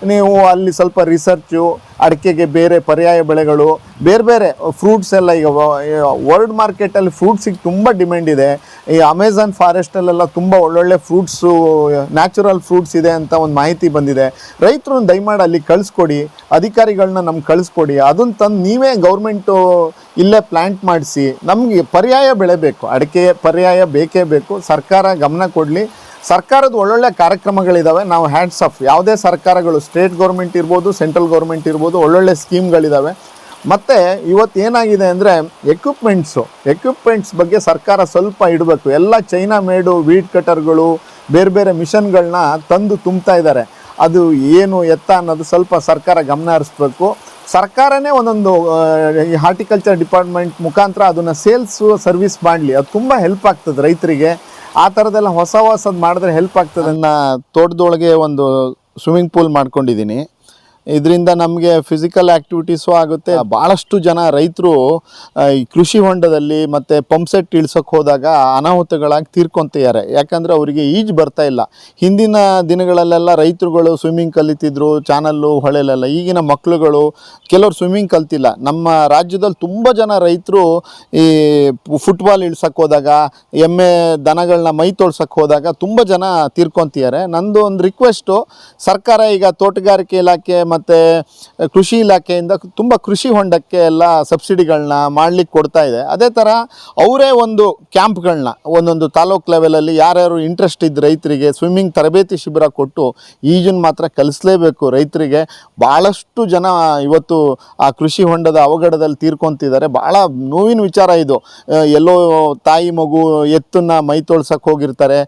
S1: ನೀವು ಅಲ್ಲಿ ಸ್ವಲ್ಪ ರಿಸರ್ಚು ಅಡಿಕೆಗೆ ಬೇರೆ ಪರ್ಯಾಯ ಬೆಳೆಗಳು, ಬೇರೆ ಬೇರೆ ಫ್ರೂಟ್ಸ್ ಎಲ್ಲ ಈಗ ವರ್ಲ್ಡ್ ಮಾರ್ಕೆಟಲ್ಲಿ ಫ್ರೂಟ್ಸಿಗೆ ತುಂಬ ಡಿಮ್ಯಾಂಡ್ ಇದೆ. ಈ ಅಮೆಝಾನ್ ಫಾರೆಸ್ಟಲ್ಲೆಲ್ಲ ತುಂಬ ಒಳ್ಳೊಳ್ಳೆ ಫ್ರೂಟ್ಸು ನ್ಯಾಚುರಲ್ ಫ್ರೂಟ್ಸ್ ಇದೆ ಅಂತ ಒಂದು ಮಾಹಿತಿ ಬಂದಿದೆ. ರೈತರನ್ನು ದಯಮಾಡಿ ಅಲ್ಲಿ ಕಳಿಸ್ಕೊಡಿ ಅಧಿಕಾರಿಗಳನ್ನ ನಮ್ಗೆ ಕಳಿಸ್ಕೊಡಿ. ಅದನ್ನು ತಂದು ನೀವೇ ಗೌರ್ಮೆಂಟು ಇಲ್ಲೇ ಪ್ಲ್ಯಾಂಟ್ ಮಾಡಿಸಿ. ನಮಗೆ ಪರ್ಯಾಯ ಬೆಳೆ ಬೇಕು. ಅಡಿಕೆ ಪರ್ಯಾಯ ಬೇಕೇ ಬೇಕು. ಸರ್ಕಾರ ಗಮನ ಕೊಡಲಿ. ಸರ್ಕಾರದ ಒಳ್ಳೊಳ್ಳೆ ಕಾರ್ಯಕ್ರಮಗಳಿದ್ದಾವೆ ನಾವು ಹ್ಯಾಂಡ್ಸ್ ಆಫ್ ಯಾವುದೇ ಸರ್ಕಾರಗಳು ಸ್ಟೇಟ್ ಗೌರ್ಮೆಂಟ್ ಇರ್ಬೋದು ಸೆಂಟ್ರಲ್ ಗೌರ್ಮೆಂಟ್ ಇರ್ಬೋದು, ಒಳ್ಳೊಳ್ಳೆ ಸ್ಕೀಮ್ಗಳಿದ್ದಾವೆ ಮತ್ತು ಇವತ್ತು ಏನಾಗಿದೆ ಅಂದರೆ ಎಕ್ವಿಪ್ಮೆಂಟ್ಸು ಎಕ್ವಿಪ್ಮೆಂಟ್ಸ್ ಬಗ್ಗೆ ಸರ್ಕಾರ ಸ್ವಲ್ಪ ಇಡಬೇಕು. ಎಲ್ಲ ಚೈನಾ ಮೇಡು ವೀಡ್ ಕಟರ್ಗಳು ಬೇರೆ ಬೇರೆ ಮಿಷನ್ಗಳನ್ನ ತಂದು ತುಂಬ್ತಾ ಇದ್ದಾರೆ. ಅದು ಏನು ಎತ್ತ ಅನ್ನೋದು ಸ್ವಲ್ಪ ಸರ್ಕಾರ ಗಮನ ಹರಿಸ್ಬೇಕು. ಸರ್ಕಾರನೇ ಒಂದೊಂದು ಈ ಹಾರ್ಟಿಕಲ್ಚರ್ ಡಿಪಾರ್ಟ್ಮೆಂಟ್ ಮುಖಾಂತರ ಅದನ್ನು ಸೇಲ್ಸು ಸರ್ವಿಸ್ ಮಾಡಲಿ. ಅದು ತುಂಬ ಹೆಲ್ಪ್ ಆಗ್ತದೆ ರೈತರಿಗೆ. ಆ ಥರದ್ದೆಲ್ಲ ಹೊಸ ಹೊಸದು ಮಾಡಿದ್ರೆ ಹೆಲ್ಪ್ ಆಗ್ತದೆ. ನನ್ನ ತೋಟದೊಳಗೆ ಒಂದು ಸ್ವಿಮ್ಮಿಂಗ್ ಪೂಲ್ ಮಾಡ್ಕೊಂಡಿದ್ದೀನಿ. ಇದರಿಂದ ನಮಗೆ ಫಿಸಿಕಲ್ ಆ್ಯಕ್ಟಿವಿಟೀಸು ಆಗುತ್ತೆ. ಭಾಳಷ್ಟು ಜನ ರೈತರು ಈ ಕೃಷಿ ಹೊಂಡದಲ್ಲಿ ಮತ್ತು ಪಂಪ್ಸೆಟ್ ಇಳ್ಸೋಕ್ಕೆ ಹೋದಾಗ ಅನಾಹುತಗಳಾಗಿ ತೀರ್ಕೊತಿದ್ದಾರೆ. ಯಾಕಂದರೆ ಅವರಿಗೆ ಈಜು ಬರ್ತಾ ಇಲ್ಲ. ಹಿಂದಿನ ದಿನಗಳಲ್ಲೆಲ್ಲ ರೈತರುಗಳು ಸ್ವಿಮ್ಮಿಂಗ್ ಕಲಿತಿದ್ರು ಚಾನಲ್ಲು ಹೊಳೆಲೆಲ್ಲ. ಈಗಿನ ಮಕ್ಕಳುಗಳು ಕೆಲವರು ಸ್ವಿಮ್ಮಿಂಗ್ ಕಲ್ತಿಲ್ಲ. ನಮ್ಮ ರಾಜ್ಯದಲ್ಲಿ ತುಂಬ ಜನ ರೈತರು ಈ ಫುಟ್ಬಾಲ್ ಇಳ್ಸಕ್ಕೆ ಹೋದಾಗ, ಎಮ್ಮೆ ದನಗಳನ್ನ ಮೈ ತೊಳ್ಸಕ್ಕೆ ಹೋದಾಗ ತುಂಬ ಜನ ತೀರ್ಕೊತಿದ್ದಾರೆ. ನಂದು ಒಂದು ರಿಕ್ವೆಸ್ಟು ಸರ್ಕಾರ ಈಗ ತೋಟಗಾರಿಕೆ ಇಲಾಖೆ ಮತ್ತು ಕೃಷಿ ಇಲಾಖೆಯಿಂದ ತುಂಬ ಕೃಷಿ ಹೊಂಡಕ್ಕೆ ಎಲ್ಲ ಸಬ್ಸಿಡಿಗಳನ್ನ ಮಾಡ್ಲಿಕ್ಕೆ ಕೊಡ್ತಾ ಇದೆ. ಅದೇ ಥರ ಅವರೇ ಒಂದು ಕ್ಯಾಂಪ್ಗಳನ್ನ, ಒಂದೊಂದು ತಾಲೂಕು ಲೆವೆಲಲ್ಲಿ ಯಾರ್ಯಾರು ಇಂಟ್ರೆಸ್ಟ್ ಇದ್ದ ರೈತರಿಗೆ ಸ್ವಿಮ್ಮಿಂಗ್ ತರಬೇತಿ ಶಿಬಿರ ಕೊಟ್ಟು ಈಜನ್ನು ಮಾತ್ರ ಕಲಿಸಲೇಬೇಕು ರೈತರಿಗೆ. ಭಾಳಷ್ಟು ಜನ ಇವತ್ತು ಆ ಕೃಷಿ ಹೊಂಡದ ಅವಘಡದಲ್ಲಿ ತೀರ್ಕೊತಿದ್ದಾರೆ. ಭಾಳ ನೋವಿನ ವಿಚಾರ ಇದು. ಎಲ್ಲೋ ತಾಯಿ ಮಗು ಎತ್ತನ್ನ ಮೈ ತೊಳ್ಸಕ್ಕೆ ಹೋಗಿರ್ತಾರೆ.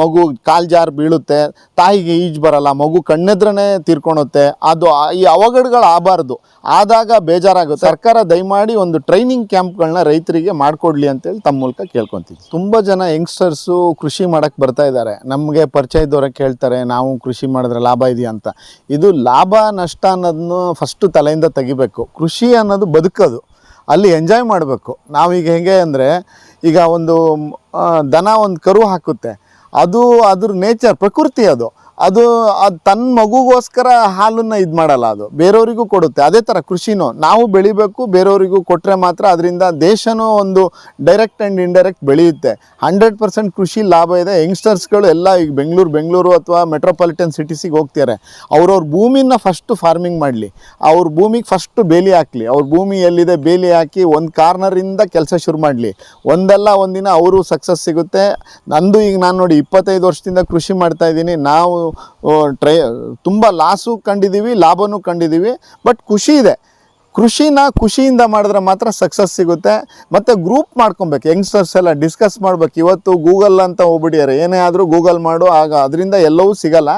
S1: ಮಗು ಕಾಲ್ ಜಾರ್ ಬೀಳುತ್ತೆ. ತಾಯಿಗೆ ಈಜು ಬರಲ್ಲ. ಮಗು ಕಣ್ಣೆದ್ರನೇ ತೀರ್ಕೊಳುತ್ತೆ ಅದು ಈ ಅವಘಡಗಳು ಆಗಬಾರ್ದು. ಆದಾಗ ಬೇಜಾರಾಗುತ್ತೆ. ಸರ್ಕಾರ ದಯಮಾಡಿ ಒಂದು ಟ್ರೈನಿಂಗ್ ಕ್ಯಾಂಪ್ಗಳನ್ನ ರೈತರಿಗೆ ಮಾಡಿಕೊಡ್ಲಿ ಅಂತೇಳಿ ತಮ್ಮ ಮೂಲಕ ಕೇಳ್ಕೊತೀವಿ ತುಂಬ ಜನ ಯಂಗ್ಸ್ಟರ್ಸು ಕೃಷಿ ಮಾಡಕ್ಕೆ ಬರ್ತಾ ಇದ್ದಾರೆ. ನಮಗೆ ಪರಿಚಯ ಕೇಳ್ತಾರೆ, ನಾವು ಕೃಷಿ ಮಾಡಿದ್ರೆ ಲಾಭ ಇದೆಯಾ ಅಂತ. ಇದು ಲಾಭ, ನಷ್ಟ ಅನ್ನೋದನ್ನು ಫಸ್ಟು ತಲೆಯಿಂದ ತೆಗಿಬೇಕು. ಕೃಷಿ ಅನ್ನೋದು ಬದುಕೋದು. ಅಲ್ಲಿ ಎಂಜಾಯ್ ಮಾಡಬೇಕು. ನಾವೀಗ ಹೆಂಗೆ ಅಂದರೆ, ಈಗ ಒಂದು ದನ ಒಂದು ಕರು ಹಾಕುತ್ತೆ. ಅದು ಅದ್ರ ನೇಚರ್ ಪ್ರಕೃತಿ ಅದು. ಅದು ಅದು ತನ್ನ ಮಗುಗೋಸ್ಕರ ಹಾಲನ್ನು ಇದು ಮಾಡಲ್ಲ ಅದು. ಬೇರೆಯವರಿಗೂ ಕೊಡುತ್ತೆ. ಅದೇ ಥರ ಕೃಷಿನೂ. ನಾವು ಬೆಳಿಬೇಕು, ಬೇರೆಯವರಿಗೂ ಕೊಟ್ಟರೆ ಮಾತ್ರ ಅದರಿಂದ ದೇಶನೂ ಒಂದು ಡೈರೆಕ್ಟ್ ಆ್ಯಂಡ್ ಇಂಡೈರೆಕ್ಟ್ ಬೆಳೆಯುತ್ತೆ. ಹಂಡ್ರೆಡ್ ಪರ್ಸೆಂಟ್ ಕೃಷಿ ಲಾಭ ಇದೆ. ಯಂಗ್ಸ್ಟರ್ಸ್ಗಳು ಎಲ್ಲ ಈಗ ಬೆಂಗಳೂರು ಬೆಂಗಳೂರು ಅಥವಾ ಮೆಟ್ರೋಪಾಲಿಟನ್ ಸಿಟೀಸಿಗೆ ಹೋಗ್ತಾರೆ ಅವ್ರವ್ರ ಭೂಮಿನ ಫಸ್ಟು ಫಾರ್ಮಿಂಗ್ ಮಾಡಲಿ. ಅವ್ರ ಭೂಮಿಗೆ ಫಸ್ಟು ಬೇಲಿ ಹಾಕಲಿ. ಅವ್ರ ಭೂಮಿ ಎಲ್ಲಿದೆ ಬೇಲಿ ಹಾಕಿ ಒಂದು ಕಾರ್ನರಿಂದ ಕೆಲಸ ಶುರು ಮಾಡಲಿ. ಒಂದಲ್ಲ ಒಂದಿನ ಅವರು ಸಕ್ಸಸ್ ಸಿಗುತ್ತೆ. ನಂದು ಈಗ ನಾನು ನೋಡಿ ಇಪ್ಪತ್ತೈದು ವರ್ಷದಿಂದ ಕೃಷಿ ಮಾಡ್ತಾ ಇದ್ದೀನಿ. ನಾವು ಟ್ರೈ ತುಂಬ ಲಾಸು ಕಂಡಿದ್ದೀವಿ ಲಾಭನೂ ಕಂಡಿದ್ದೀವಿ ಬಟ್ ಖುಷಿ ಇದೆ. ಕೃಷಿನ ಖುಷಿಯಿಂದ ಮಾಡಿದ್ರೆ ಮಾತ್ರ ಸಕ್ಸಸ್ ಸಿಗುತ್ತೆ. ಮತ್ತು ಗ್ರೂಪ್ ಮಾಡ್ಕೊಬೇಕು ಯಂಗ್ಸ್ಟರ್ಸ್ ಎಲ್ಲ ಡಿಸ್ಕಸ್ ಮಾಡ್ಬೇಕು. ಇವತ್ತು ಗೂಗಲ್ ಅಂತ ಹೋಗ್ಬಿಡ್ಯಾರೆ ಏನೇ ಆದರೂ ಗೂಗಲ್ ಮಾಡು, ಆಗ ಅದರಿಂದ ಎಲ್ಲವೂ ಸಿಗಲ್ಲ.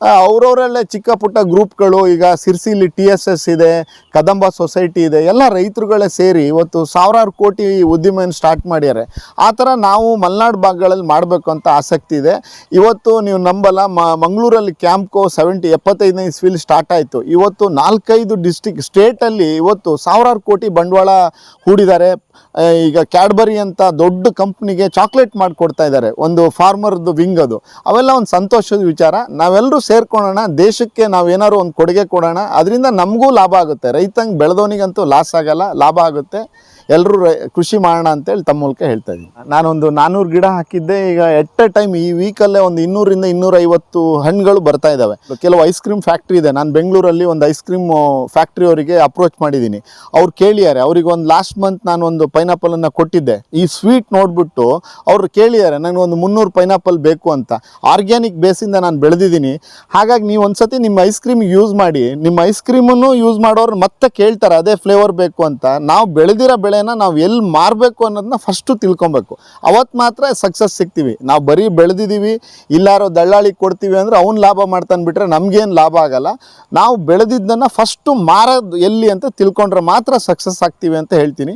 S1: ಅವರವರಲ್ಲೇ ಚಿಕ್ಕ ಪುಟ್ಟ ಗ್ರೂಪ್ಗಳು, ಈಗ ಸಿರ್ಸಿಲಿ ಟಿ ಎಸ್ ಎಸ್ ಇದೆ, ಕದಂಬ ಸೊಸೈಟಿ ಇದೆ, ಎಲ್ಲ ರೈತರುಗಳೇ ಸೇರಿ ಇವತ್ತು ಸಾವಿರಾರು ಕೋಟಿ ಉದ್ದಿಮೆಯನ್ನು ಸ್ಟಾರ್ಟ್ ಮಾಡ್ಯಾರೆ. ಆ ಥರ ನಾವು ಮಲೆನಾಡು ಭಾಗಗಳಲ್ಲಿ ಮಾಡಬೇಕು ಅಂತ ಆಸಕ್ತಿ ಇದೆ. ಇವತ್ತು ನೀವು ನಂಬಲ್ಲ ಮಂಗಳೂರಲ್ಲಿ ಕ್ಯಾಂಪ್ಕೋ ಸೆವೆಂಟಿ ಎಪ್ಪತ್ತೈದನೇ ಇಸ್ವಿಲಿ ಸ್ಟಾರ್ಟ್ ಆಯಿತು. ಇವತ್ತು ನಾಲ್ಕೈದು ಡಿಸ್ಟಿಕ್ ಸ್ಟೇಟಲ್ಲಿ ಇವತ್ತು ಸಾವಿರಾರು ಕೋಟಿ ಬಂಡವಾಳ ಹೂಡಿದ್ದಾರೆ. ಈಗ ಕ್ಯಾಡ್ಬರಿ ಅಂತ ದೊಡ್ಡ ಕಂಪ್ನಿಗೆ ಚಾಕ್ಲೇಟ್ ಮಾಡಿಕೊಡ್ತಾ ಇದ್ದಾರೆ, ಒಂದು ಫಾರ್ಮರ್ದು ವಿಂಗ್ ಅದು. ಅವೆಲ್ಲ ಒಂದು ಸಂತೋಷದ ವಿಚಾರ. ನಾವೆಲ್ಲರೂ ಸೇರ್ಕೊಳ್ಳೋಣ ದೇಶಕ್ಕೆ ನಾವು ಏನಾದ್ರು ಒಂದು ಕೊಡುಗೆ ಕೊಡೋಣ, ಅದರಿಂದ ನಮಗೂ ಲಾಭ ಆಗುತ್ತೆ. ರೈತಂಗೆ ಬೆಳೆದವನಿಗಂತೂ ಲಾಸ್ ಆಗಲ್ಲ, ಲಾಭ ಆಗುತ್ತೆ. ಎಲ್ಲರೂ ಕೃಷಿ ಮಾಡೋಣ ಅಂತೇಳಿ ತಮ್ಮ ಮೂಲಕ ಹೇಳ್ತಾ ಇದ್ದೀನಿ. ನಾನೊಂದು ನಾನ್ನೂರು ಗಿಡ ಹಾಕಿದ್ದೆ, ಈಗ ಎಟ್ ಎ ಟೈಮ್ ಈ ವೀಕಲ್ಲೇ ಒಂದು ಇನ್ನೂರಿಂದ ಇನ್ನೂರೈವತ್ತು ಹಣ್ಣುಗಳು ಬರ್ತಾ ಇದ್ದಾವೆ ಕೆಲವು ಐಸ್ ಕ್ರೀಮ್ ಫ್ಯಾಕ್ಟ್ರಿ ಇದೆ, ನಾನು ಬೆಂಗಳೂರಲ್ಲಿ ಒಂದು ಐಸ್ ಕ್ರೀಮ್ ಫ್ಯಾಕ್ಟ್ರಿ ಅವರಿಗೆ ಅಪ್ರೋಚ್ ಮಾಡಿದ್ದೀನಿ. ಅವ್ರು ಕೇಳಿದ್ದಾರೆ, ಅವ್ರಿಗೆ ಒಂದು ಲಾಸ್ಟ್ ಮಂತ್ ನಾನು ಒಂದು ಪೈನಾಪಲನ್ನು ಕೊಟ್ಟಿದ್ದೆ. ಈ ಸ್ವೀಟ್ ನೋಡಿಬಿಟ್ಟು ಅವ್ರು ಕೇಳಿದ್ದಾರೆ ನನಗೆ ಒಂದು ಮುನ್ನೂರು ಪೈನಾಪಲ್ ಬೇಕು ಅಂತ. ಆರ್ಗ್ಯಾನಿಕ್ ಬೇಸಿಂದ ನಾನು ಬೆಳೆದಿದ್ದೀನಿ. ಹಾಗಾಗಿ ನೀವು ಒಂದ್ಸತಿ ನಿಮ್ಮ ಐಸ್ ಕ್ರೀಮ್ ಯೂಸ್ ಮಾಡಿ, ನಿಮ್ಮ ಐಸ್ ಕ್ರೀಮನ್ನು ಯೂಸ್ ಮಾಡೋರು ಮತ್ತೆ ಕೇಳ್ತಾರೆ, ಅದೇ ಫ್ಲೇವರ್ ಬೇಕು ಅಂತ. ನಾವು ಬೆಳೆದಿರೋ ಬೆಳೆನ ನಾವು ಎಲ್ಲಿ ಮಾರಬೇಕು ಅನ್ನೋದನ್ನ ಫಸ್ಟು ತಿಳ್ಕೊಬೇಕು. ಅವತ್ತು ಮಾತ್ರ ಸಕ್ಸಸ್ ಸಿಗ್ತೀವಿ. ನಾವು ಬರೀ ಬೆಳೆದಿದ್ದೀವಿ ಇಲ್ಲಾರೋ ದಳ್ಳಾಳಿ ಕೊಡ್ತೀವಿ ಅಂದರೆ ಅವ್ನು ಲಾಭ ಮಾಡ್ತಾನೆ ಬಿಟ್ರೆ ನಮಗೇನು ಲಾಭ ಆಗಲ್ಲ. ನಾವು ಬೆಳೆದಿದ್ದನ್ನು ಫಸ್ಟು ಮಾರೋದು ಎಲ್ಲಿ ಅಂತ ತಿಳ್ಕೊಂಡ್ರೆ ಮಾತ್ರ ಸಕ್ಸಸ್ ಆಗ್ತೀವಿ ಅಂತ ಹೇಳ್ತೀನಿ.